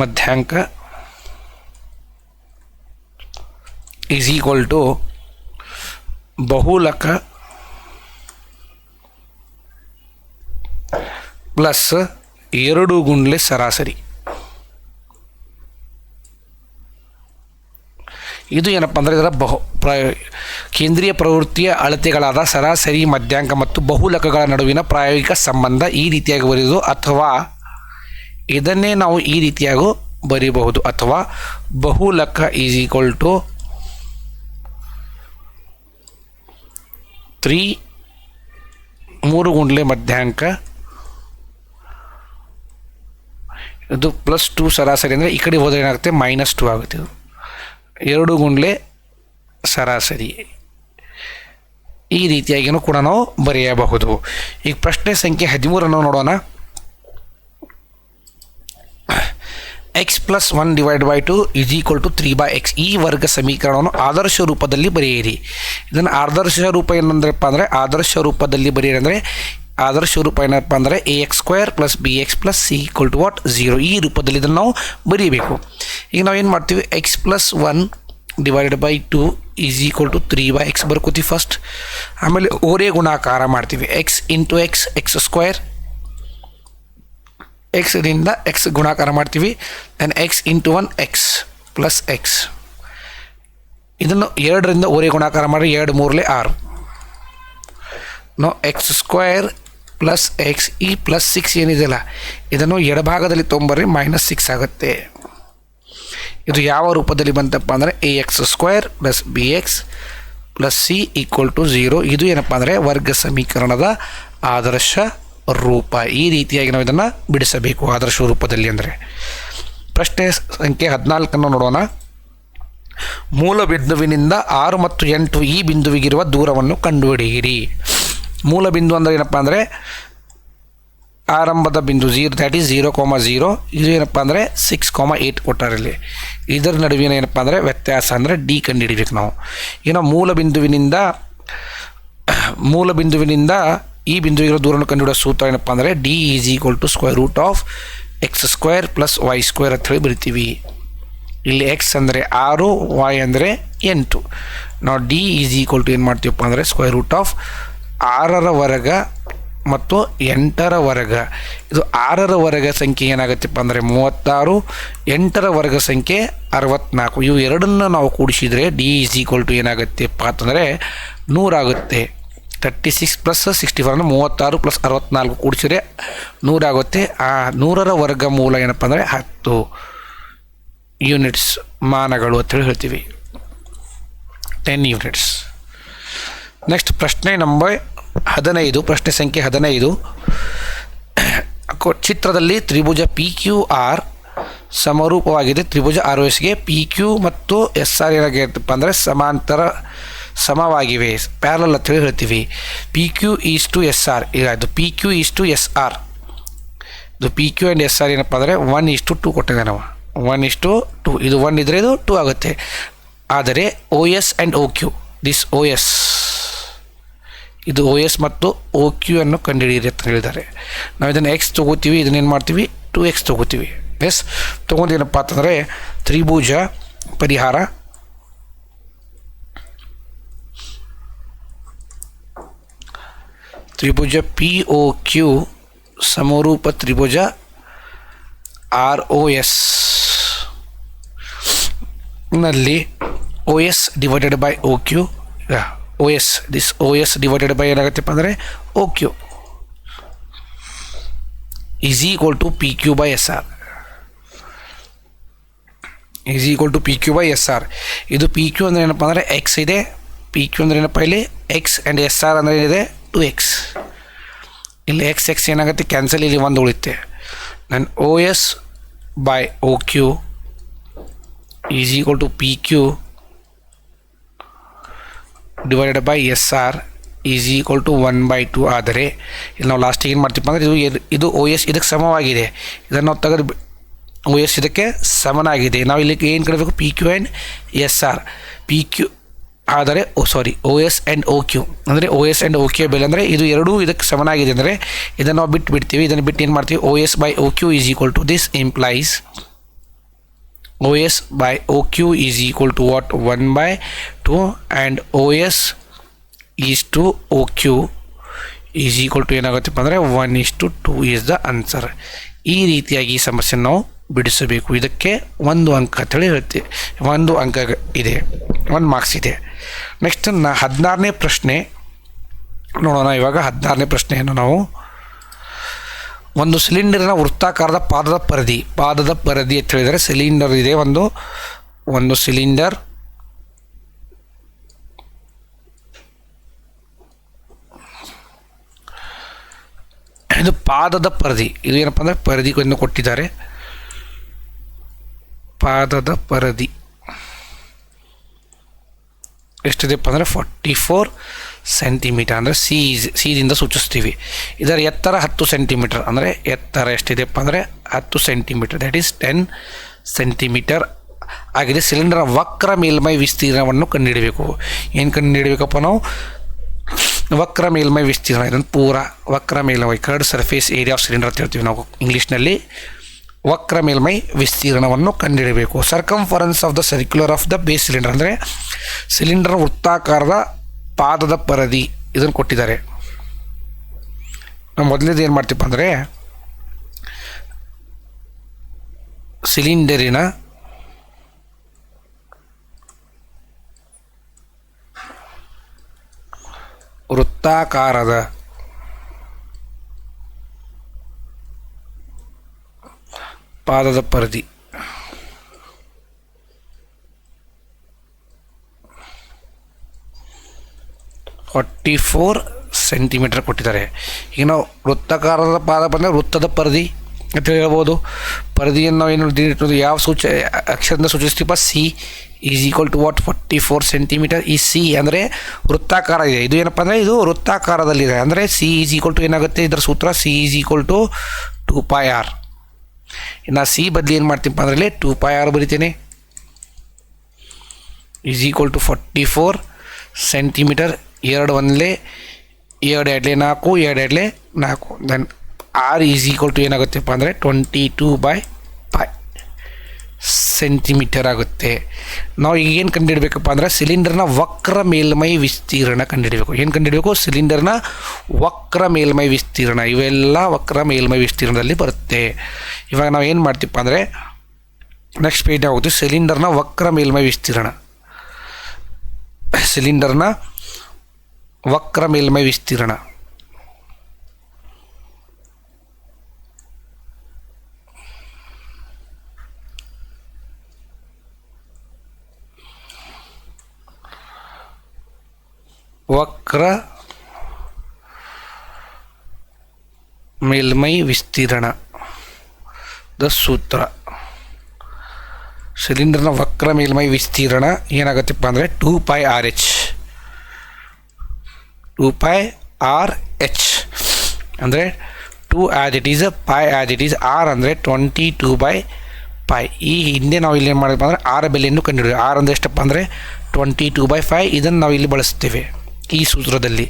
ಮಧ್ಯಾಂಕ ಈಸ್ ಈಕ್ವಲ್ ಟು ಬಹುಲಕ ಪ್ಲಸ್ ಎರಡು ಗುಂಡ್ಲೆ ಸರಾಸರಿ. ಇದು ಏನಪ್ಪ ಅಂದರೆ ಇದರ ಬಹು ಪ್ರ ಕೇಂದ್ರೀಯ ಪ್ರವೃತ್ತಿಯ ಅಳತೆಗಳಾದ ಸರಾಸರಿ, ಮಧ್ಯಾಂಕ ಮತ್ತು ಬಹುಲಕಗಳ ನಡುವಿನ ಪ್ರಾಯೋಗಿಕ ಸಂಬಂಧ ಈ ರೀತಿಯಾಗಿ ಬರೆಯುವುದು ಅಥವಾ ಇದನ್ನೇ ನಾವು ಈ ರೀತಿಯಾಗೂ ಬರೀಬಹುದು. ಅಥವಾ ಬಹುಲಕ ಈಸ್ ಈಕ್ವಲ್ ಟು ತ್ರೀ, ಮೂರು ಗುಂಡ್ಲೆ ಮಧ್ಯಾಂಕ ಇದು ಪ್ಲಸ್ ಟು ಸರಾಸರಿ ಅಂದರೆ ಈ ಕಡೆ ಹೋದರೆ ಏನಾಗುತ್ತೆ? ಮೈನಸ್ ಟು ಆಗುತ್ತೆ ಇದು. ಎರಡು ಗುಂಡ್ಲೆ ಸರಾಸರಿ. ಈ ರೀತಿಯಾಗಿಯೂ ಕೂಡ ನಾವು ಬರೆಯಬಹುದು. ಈಗ ಪ್ರಶ್ನೆ ಸಂಖ್ಯೆ ಹದಿಮೂರನ್ನು ನೋಡೋಣ. X plus one divide by two is equal to three by X ಈ ವರ್ಗ ಸಮೀಕರಣವನ್ನು ಆದರ್ಶ ರೂಪದಲ್ಲಿ ಬರೆಯಿರಿ. ಇದನ್ನು ಆದರ್ಶ ರೂಪ ಏನಂದ್ರಪ್ಪ ಅಂದರೆ ಆದರ್ಶ ರೂಪದಲ್ಲಿ ಬರೆಯಿರಿ ಅಂದರೆ ಆದರ್ಶ ರೂಪ ಏನಪ್ಪ ಅಂದರೆ A X square plus B X plus C equal to what zero ಈ ರೂಪದಲ್ಲಿ ಇದನ್ನು ನಾವು ಬರೀಬೇಕು. ಈಗ ನಾವು ಏನು ಮಾಡ್ತೀವಿ? X plus one divide by two is equal to three by X ಬರ್ಕೋತೀವಿ first ಆಮೇಲೆ ಓರೇ ಗುಣಾಕಾರ ಮಾಡ್ತೀವಿ. X into X X square ಎಕ್ಸ್ದಿಂದ X ಗುಣಾಕಾರ ಮಾಡ್ತೀವಿ then X into one X plus X ಇದನ್ನು ಎರಡರಿಂದ ಓರೆ ಗುಣಾಕಾರ ಮಾಡಿ ಎರಡು ಮೂರಲೆ ಆರು. No X square plus X ಈ ಪ್ಲಸ್ ಸಿಕ್ಸ್ ಏನಿದೆಯಲ್ಲ, ಇದನ್ನು ಎಡಭಾಗದಲ್ಲಿ ತೊಂಬರ್ರಿ ಮೈನಸ್ ಸಿಕ್ಸ್ ಆಗುತ್ತೆ. ಇದು ಯಾವ ರೂಪದಲ್ಲಿ ಬಂತಪ್ಪ ಅಂದರೆ A X square plus B X plus C equal to zero ಇದು ಏನಪ್ಪ ಅಂದರೆ, ವರ್ಗ ಸಮೀಕರಣದ ಆದರ್ಶ ರೂಪ ಈ ರೀತಿಯಾಗಿ ನಾವು ಇದನ್ನು ಬಿಡಿಸಬೇಕು ಆದರ್ಶ ರೂಪದಲ್ಲಿ ಅಂದರೆ. ಪ್ರಶ್ನೆ ಸಂಖ್ಯೆ ಹದಿನಾಲ್ಕನ್ನು ನೋಡೋಣ. ಮೂಲ ಬಿಂದುವಿನಿಂದ ಆರು ಮತ್ತು ಎಂಟು ಈ ಬಿಂದುವಿಗಿರುವ ದೂರವನ್ನು ಕಂಡುಹಿಡಿಯಿರಿ. ಮೂಲ ಬಿಂದು ಅಂದರೆ ಏನಪ್ಪ ಅಂದರೆ ಆರಂಭದ ಬಿಂದು zero that is zero comma zero ಇದು ಏನಪ್ಪ ಅಂದರೆ ಸಿಕ್ಸ್ ಕಾಮ ಏಯ್ಟ್ ಕೊಟ್ಟಾರಲ್ಲಿ ಇದರ ನಡುವಿನ ಏನಪ್ಪ ಅಂದರೆ ವ್ಯತ್ಯಾಸ ಅಂದರೆ ಡಿ ಕಂಡುಹಿಡಿಬೇಕು ನಾವು. ಏನೋ ಮೂಲ ಬಿಂದುವಿನಿಂದ ಮೂಲ ಬಿಂದುವಿನಿಂದ ಈ ಬಿಂದುವಿಗಿರೋ ದೂರವನ್ನು ಕಂಡುಹಿಡಿಯೋ ಸೂತ್ರ ಏನಪ್ಪ ಅಂದರೆ D is equal to square root of X square plus Y square ಅಂತ ಹೇಳಿ ಬರಿತೀವಿ. ಇಲ್ಲಿ ಎಕ್ಸ್ ಅಂದರೆ ಆರು ವೈ ಅಂದರೆ ಎಂಟು. ನಾವು ಡಿ ಈಸ್ ಈಕ್ವಲ್ ಟು ಏನು ಮಾಡ್ತೀವಪ್ಪ ಅಂದರೆ ಸ್ಕ್ವೇರ್ ರೂಟ್ ಆಫ್ ಆರರ ವರ್ಗ ಮತ್ತು ಎಂಟರ ವರ್ಗ. ಇದು ಆರರ ವರ್ಗ ಸಂಖ್ಯೆ ಏನಾಗುತ್ತಪ್ಪ ಅಂದರೆ ಮೂವತ್ತಾರು, ಎಂಟರ ವರ್ಗ ಸಂಖ್ಯೆ ಅರವತ್ನಾಲ್ಕು. ಇವು ಎರಡನ್ನು ನಾವು ಕೂಡಿಸಿದರೆ ಡಿ ಈಸ್ ಈಕ್ವಲ್ ಟು ಏನಾಗುತ್ತೆ ಅಂತಂದರೆ ನೂರಾಗುತ್ತೆ. Thirty six plus sixty four ಅಂದರೆ ಮೂವತ್ತಾರು ಪ್ಲಸ್ ಅರವತ್ನಾಲ್ಕು ಕೂಡಿಸಿದ್ರೆ ನೂರಾಗುತ್ತೆ. ಆ ನೂರರ ವರ್ಗ ಮೂಲ ಏನಪ್ಪ ಅಂದರೆ ಹತ್ತು ಯೂನಿಟ್ಸ್ ಮಾನಗಳು ಅಂತೇಳಿ ಹೇಳ್ತೀವಿ. ಟೆನ್ ಯೂನಿಟ್ಸ್ ನೆಕ್ಸ್ಟ್ ಪ್ರಶ್ನೆ ನಂಬರ್ ಹದಿನೈದು, ಪ್ರಶ್ನೆ ಸಂಖ್ಯೆ ಹದಿನೈದು. ಚಿತ್ರದಲ್ಲಿ ತ್ರಿಭುಜ ಪಿ ಕ್ಯೂ ಆರ್ ಸಮರೂಪವಾಗಿದೆ. ತ್ರಿಭುಜ ಆರ್ ಎಸ್ಗೆ ಪಿ ಕ್ಯೂ ಮತ್ತು ಎಸ್ ಆರ್ ಏನಾಗಿರುತ್ತಪ್ಪ ಅಂದರೆ ಸಮಾಂತರ ಸಮವಾಗಿವೆ. ಪ್ಯಾರಲ್ ಅಂತೇಳಿ ಹೇಳ್ತೀವಿ. P Q is to S R ಈಗ ಇದು P Q is to S R ಇದು P Q and S R ಏನಪ್ಪ ಅಂದರೆ ಒನ್ ಈಸ್ ಟು ಟು ಕೊಟ್ಟಿದೆ ನಾವು. ಒನ್ ಇಸ್ ಟು ಟು ಇದು ಒನ್ ಇದ್ದರೆ ಇದು ಟು ಆಗುತ್ತೆ. ಆದರೆ O S and O Q this O S ಇದು ಓ ಎಸ್ ಮತ್ತು ಓ ಕ್ಯೂ ಅನ್ನು ಕಂಡುಹಿಡಿಯಿರಿ ಅಂತ ಹೇಳಿದ್ದಾರೆ. ನಾವು ಇದನ್ನು ಎಕ್ಸ್ ತೊಗೋತೀವಿ ಇದನ್ನೇನು ಮಾಡ್ತೀವಿ? ಟು ಎಕ್ಸ್ ತೊಗೋತೀವಿ. ಎಸ್ ತೊಗೊಂಡೇನಪ್ಪ ಅಂತಂದರೆ ತ್ರಿಭುಜ ಪರಿಹಾರ ತ್ರಿಭುಜ ಪಿ ಒ ಕ್ಯೂ ಸಮರೂಪ ತ್ರಿಭುಜ R O ಎಸ್ನಲ್ಲಿ O S divided by O Q O S this O S divided by ಏನಾಗುತ್ತಪ್ಪ ಅಂದರೆ O Q is equal to P Q by S R is equal to P Q by S R ಇದು P Q ಅಂದರೆ ಏನಪ್ಪ ಅಂದರೆ X ಇದೆ. P Q ಅಂದರೆ ಏನಪ್ಪ ಇಲ್ಲಿ? X and S R ಅಂದರೆ ಏನಿದೆ? ಟು ಎಕ್ಸ್ ಇಲ್ಲಿ ಎಕ್ಸ್ ಎಕ್ಸ್ ಏನಾಗುತ್ತೆ? ಕ್ಯಾನ್ಸಲ್ ಇಲ್ಲಿ ಒಂದು ಉಳಿತೆ ನನ್ನ O S by O Q is equal to P Q divided by S R is equal to one by two ಆದರೆ, ಇಲ್ಲಿ ನಾವು ಲಾಸ್ಟಿಗೆ ಏನು ಮಾಡ್ತೀವಿ ಅಂದರೆ ಇದು ಇದು ಓ ಎಸ್ ಇದಕ್ಕೆ ಸಮವಾಗಿದೆ. ಇದನ್ನು ನಾವು ತೆಗೆದು ಓ ಎಸ್ ಇದಕ್ಕೆ ಸಮನಾಗಿದೆ. ನಾವು ಇಲ್ಲಿ ಏನು ಕಡಬೇಕು P Q and S R P Q ಆದರೆ, O sorry O S and O Q ಅಂದರೆ O S and O Q ಬೆಲೆ ಅಂದರೆ ಇದು ಎರಡೂ ಇದಕ್ಕೆ ಸಮನಾಗಿದೆ ಅಂದರೆ ಇದನ್ನು ನಾವು ಬಿಟ್ಟು ಬಿಡ್ತೀವಿ. ಇದನ್ನು ಬಿಟ್ಟು ಏನು ಮಾಡ್ತೀವಿ? O S by O Q is equal to this implies OS by OQ is equal to what? 1 by 2 and OS is to OQ is equal to ಏನಾಗುತ್ತಪ್ಪ ಅಂದರೆ one is to two is the answer ಈ ರೀತಿಯಾಗಿ ಈ ಸಮಸ್ಯೆ ನಾವು ಬಿಡಿಸಬೇಕು. ಇದಕ್ಕೆ ಒಂದು ಅಂಕ ಅಂತೇಳಿ ಹೇಳ್ತೀವಿ. ಒಂದು ಅಂಕ ಇದೆ. ಒಂದು ಮಾರ್ಕ್ಸ್ ಇದೆ. ನೆಕ್ಸ್ಟ್ನ ಹದಿನಾರನೇ ಪ್ರಶ್ನೆ. ನೋಡೋಣ, ಇವಾಗ ಹದಿನಾರನೇ ಪ್ರಶ್ನೆಯನ್ನು ನಾವು. ಒಂದು ಸಿಲಿಂಡರಿನ ವೃತ್ತಾಕಾರದ ಪಾದದ ಪರದಿ ಪಾದದ ಪರದಿ ಅಂತ ಹೇಳಿದರೆ ಸಿಲಿಂಡರ್ ಇದೆ ಒಂದು. ಒಂದು ಸಿಲಿಂಡರ್. ಇದು ಪಾದದ ಪರದಿ ಇದು ಏನಪ್ಪ ಅಂದರೆ ಪರದಿಯನ್ನು ಕೊಟ್ಟಿದ್ದಾರೆ. ಪಾದದ ಪರದಿ ಎಷ್ಟಿದೆಪ್ಪ ಅಂದರೆ ಫಾರ್ಟಿ ಫೋರ್ ಸೆಂಟಿಮೀಟರ್ ಅಂದರೆ ಸಿ ಸೀಜಿಂದ ಸೂಚಿಸ್ತೀವಿ. ಇದರ ಎತ್ತರ ಹತ್ತು ಸೆಂಟಿಮೀಟರ್ ಅಂದರೆ ಎತ್ತರ ಎಷ್ಟಿದೆಪ್ಪ ಅಂದರೆ ಹತ್ತು centimetre that is ten centimetre ಆಗಿದೆ. ಸಿಲಿಂಡರ್ ವಕ್ರ ಮೇಲ್ಮೈ ವಿಸ್ತೀರ್ಣವನ್ನು ಕಂಡುಹಿಡಬೇಕು. ಏನು ಕಂಡುಹಿಡಬೇಕಪ್ಪ ನಾವು? ವಕ್ರ ಮೇಲ್ಮೈ ವಿಸ್ತೀರ್ಣ. ಇದನ್ನು ಪೂರ ವಕ್ರ ಮೇಲ್ಮೈ curved surface area of cylinder ಅಂತ ಹೇಳ್ತೀವಿ ನಾವು ಇಂಗ್ಲೀಷ್ನಲ್ಲಿ ವಕ್ರ ಮೇಲ್ಮೈ ವಿಸ್ತೀರ್ಣವನ್ನು ಕಂಡುಹಿಡಬೇಕು circumference of the circular of the base cylinder ಅಂದರೆ ಸಿಲಿಂಡರ್ ವೃತ್ತಾಕಾರದ ಪಾದದ ಪರದಿ ಇದನ್ನು ಕೊಟ್ಟಿದ್ದಾರೆ. ನಾವು ಮೊದಲನೇದು ಏನು ಮಾಡ್ತೀವಪ್ಪ ಅಂದರೆ ಸಿಲಿಂಡರಿನ ವೃತ್ತಾಕಾರದ ಪಾದದ ಪರಿಧಿ. ಫಾರ್ಟಿ ಫೋರ್ ಸೆಂಟಿಮೀಟರ್ ಕೊಟ್ಟಿದ್ದಾರೆ. ಈಗ ನಾವು ವೃತ್ತಾಕಾರದ ಪಾದ ಬಂದರೆ ವೃತ್ತದ ಪರಿಧಿ ಅಂತ ಹೇಳ್ಬೋದು. ಪರಿಧಿಯನ್ನು ನಾವು ಏನು ಇಟ್ಟಿರೋದು ಯಾವ ಸೂಚ, ಅಕ್ಷರದಿಂದ ಸೂಚಿಸ್ತೀವಪ್ಪ C is equal to what? Forty four centimetre ಈ ಸಿ ಅಂದರೆ ವೃತ್ತಾಕಾರ ಇದೆ. ಇದು ಏನಪ್ಪ ಅಂದರೆ ಇದು ವೃತ್ತಾಕಾರದಲ್ಲಿದೆ. ಅಂದರೆ ಸಿ ಈಸ್ ಈಕ್ವಲ್ ಟು ಏನಾಗುತ್ತೆ? ಇದರ ಸೂತ್ರ C is equal to two pi R. ಇನ್ನು ಸಿ ಬದಲಿ ಏನು ಮಾಡ್ತೀನಪ್ಪ ಅದರಲ್ಲಿ ಟೂ ಪಾಯ್ ಆರ್ ಬರಿತೀನಿ. Is equal to forty four centimetre ಎರಡು ಒಂದಲೇ, ಎರಡು ಎರಡಲೇ ನಾಲ್ಕು, ಎರಡು ಎರಡಲೇ ನಾಲ್ಕು. Then R is equal to ಏನಾಗುತ್ತಪ್ಪ ಅಂದರೆ ಟ್ವೆಂಟಿ ಟೂ ಬೈ ಸೆಂಟಿಮೀಟರ್ ಆಗುತ್ತೆ. ನಾವು ಈಗ ಏನು ಕಂಡುಹಿಡಬೇಕಪ್ಪ ಅಂದರೆ ಸಿಲಿಂಡರ್ನ ವಕ್ರ ಮೇಲ್ಮೈ ವಿಸ್ತೀರ್ಣ ಕಂಡುಹಿಡಬೇಕು ಏನು ಕಂಡುಹಿಡಬೇಕು ಸಿಲಿಂಡರ್ನ ವಕ್ರ ಮೇಲ್ಮೈ ವಿಸ್ತೀರ್ಣ. ಇವೆಲ್ಲ ವಕ್ರ ಮೇಲ್ಮೈ ವಿಸ್ತೀರ್ಣದಲ್ಲಿ ಬರುತ್ತೆ. ಇವಾಗ ನಾವು ಏನು ಮಾಡ್ತೀವಪ್ಪ ಅಂದರೆ ನೆಕ್ಸ್ಟ್ ಪೇಜ್ ಹೋಗ್ತೀವಿ. ಸಿಲಿಂಡರ್ನ ವಕ್ರ ಮೇಲ್ಮೈ ವಿಸ್ತೀರ್ಣ. ಸಿಲಿಂಡರ್ನ ವಕ್ರ ಮೇಲ್ಮೈ ವಿಸ್ತೀರ್ಣ. ವಕ್ರ ಮೇಲ್ಮೈ ವಿಸ್ತೀರ್ಣ. ದ ಸೂತ್ರ. ಸಿಲಿಂಡರ್ನ ವಕ್ರ ಮೇಲ್ಮೈ ವಿಸ್ತೀರ್ಣ ಏನಾಗುತ್ತಪ್ಪ ಅಂದರೆ two pi R H. Two pi R H. ಅಂದರೆ two as it is, pi as it is, R ಅಂದರೆ ಟ್ವೆಂಟಿ ಟೂ ಬೈ ಪೈ. ಈ ಹಿಂದೆ ನಾವು ಇಲ್ಲಿ ಏನು ಮಾಡಿದ್ವಿ ಅಂದರೆ ಆರ್ ಬೆಲೆಯನ್ನು ಕಂಡುಹಿಡಿದ್ವಿ ಆರ್ ಅಂದರೆ ಎಷ್ಟಪ್ಪ ಅಂದರೆ ಟ್ವೆಂಟಿ ಟೂ ಬೈ ಫೈ. ಇದನ್ನು ನಾವು ಇಲ್ಲಿ ಬಳಸ್ತೇವೆ. ಈ ಸೂತ್ರದಲ್ಲಿ.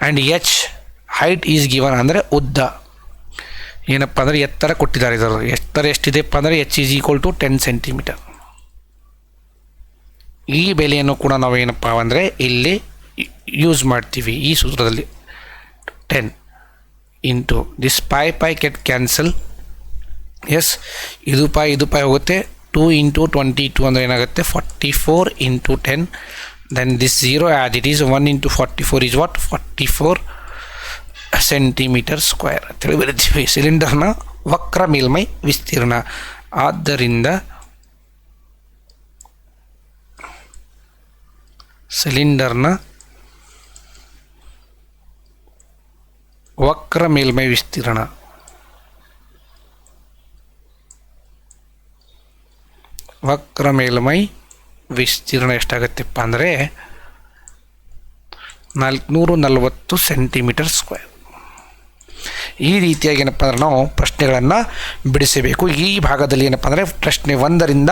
And H height is given ಅಂದರೆ ಉದ್ದ. ಏನಪ್ಪ ಅಂದರೆ ಎತ್ತರ ಕೊಟ್ಟಿದ್ದಾರೆ ಇದರ. ಎತ್ತರ ಎಷ್ಟಿದೆಪ್ಪ ಅಂದರೆ H is equal to ten centimetre ಈ ಬೆಲೆಯನ್ನು ಕೂಡ ನಾವು ಏನಪ್ಪ ಅಂದರೆ ಇಲ್ಲಿ ಯೂಸ್ ಮಾಡ್ತೀವಿ ಈ ಸೂತ್ರದಲ್ಲಿ. Ten into this pi pi ಕೆಟ್ ಕ್ಯಾನ್ಸಲ್ ಎಸ್ ಇದು ಪಾಯ್ ಇದು ಪಾಯ್ ಹೋಗುತ್ತೆ. ಟೂ ಇಂಟು ಟ್ವೆಂಟಿ ಟು ಅಂದರೆ ಏನಾಗುತ್ತೆ? Forty four into ten zero as it is one into forty four is what forty four centimetre square ಅಂತೇಳಿ ಬರೀತೀವಿ ಸಿಲಿಂಡರ್ನ ವಕ್ರ ಮೇಲ್ಮೈ ವಿಸ್ತೀರ್ಣ. ಆದ್ದರಿಂದ ಸಿಲಿಂಡರ್ನ ವಕ್ರ ಮೇಲ್ಮೈ ವಿಸ್ತೀರ್ಣ. ವಕ್ರ ಮೇಲ್ಮೈ ವಿಸ್ತೀರ್ಣ ಎಷ್ಟಾಗತ್ತಪ್ಪ ಅಂದರೆ ನಾಲ್ಕುನೂರು ನಲವತ್ತು ಸೆಂಟಿಮೀಟರ್ ಸ್ಕ್ವೇರ್. ಈ ರೀತಿಯಾಗಿ ಏನಪ್ಪ ಅಂದ್ರೆ ನಾವು ಪ್ರಶ್ನೆಗಳನ್ನು ಬಿಡಿಸಬೇಕು. ಈ ಭಾಗದಲ್ಲಿ ಏನಪ್ಪ ಅಂದರೆ ಪ್ರಶ್ನೆ ಒಂದರಿಂದ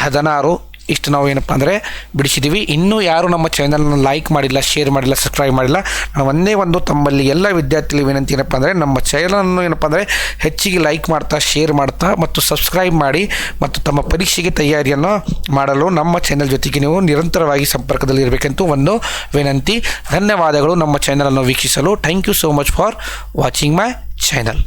ಹದಿನಾರು ಇಷ್ಟು ನಾವು ಏನಪ್ಪ ಅಂದರೆ ಬಿಡಿಸಿದ್ದೀವಿ ಇನ್ನೂ ಯಾರು ನಮ್ಮ ಚಾನಲ್ನ ಲೈಕ್ ಮಾಡಿಲ್ಲ ಶೇರ್ ಮಾಡಿಲ್ಲ ಸಬ್ಸ್ಕ್ರೈಬ್ ಮಾಡಿಲ್ಲ, ನಾವು ಒಂದೇ ಒಂದು ತಮ್ಮಲ್ಲಿ ಎಲ್ಲ ವಿದ್ಯಾರ್ಥಿಗಳಿಗೆ ವಿನಂತಿ ಏನಪ್ಪ ಅಂದರೆ ನಮ್ಮ ಚಾನಲನ್ನು ಏನಪ್ಪ ಅಂದರೆ ಹೆಚ್ಚಿಗೆ ಲೈಕ್ ಮಾಡ್ತಾ ಶೇರ್ ಮಾಡ್ತಾ ಮತ್ತು ಸಬ್ಸ್ಕ್ರೈಬ್ ಮಾಡಿ ಮತ್ತು ತಮ್ಮ ಪರೀಕ್ಷೆಗೆ ತಯಾರಿಯನ್ನು ಮಾಡಲು ನಮ್ಮ ಚಾನಲ್ ಜೊತೆಗೆ ನೀವು ನಿರಂತರವಾಗಿ ಸಂಪರ್ಕದಲ್ಲಿ ಒಂದು ವಿನಂತಿ. ಧನ್ಯವಾದಗಳು ನಮ್ಮ ಚಾನಲನ್ನು ವೀಕ್ಷಿಸಲು. Thank you so much for watching my channel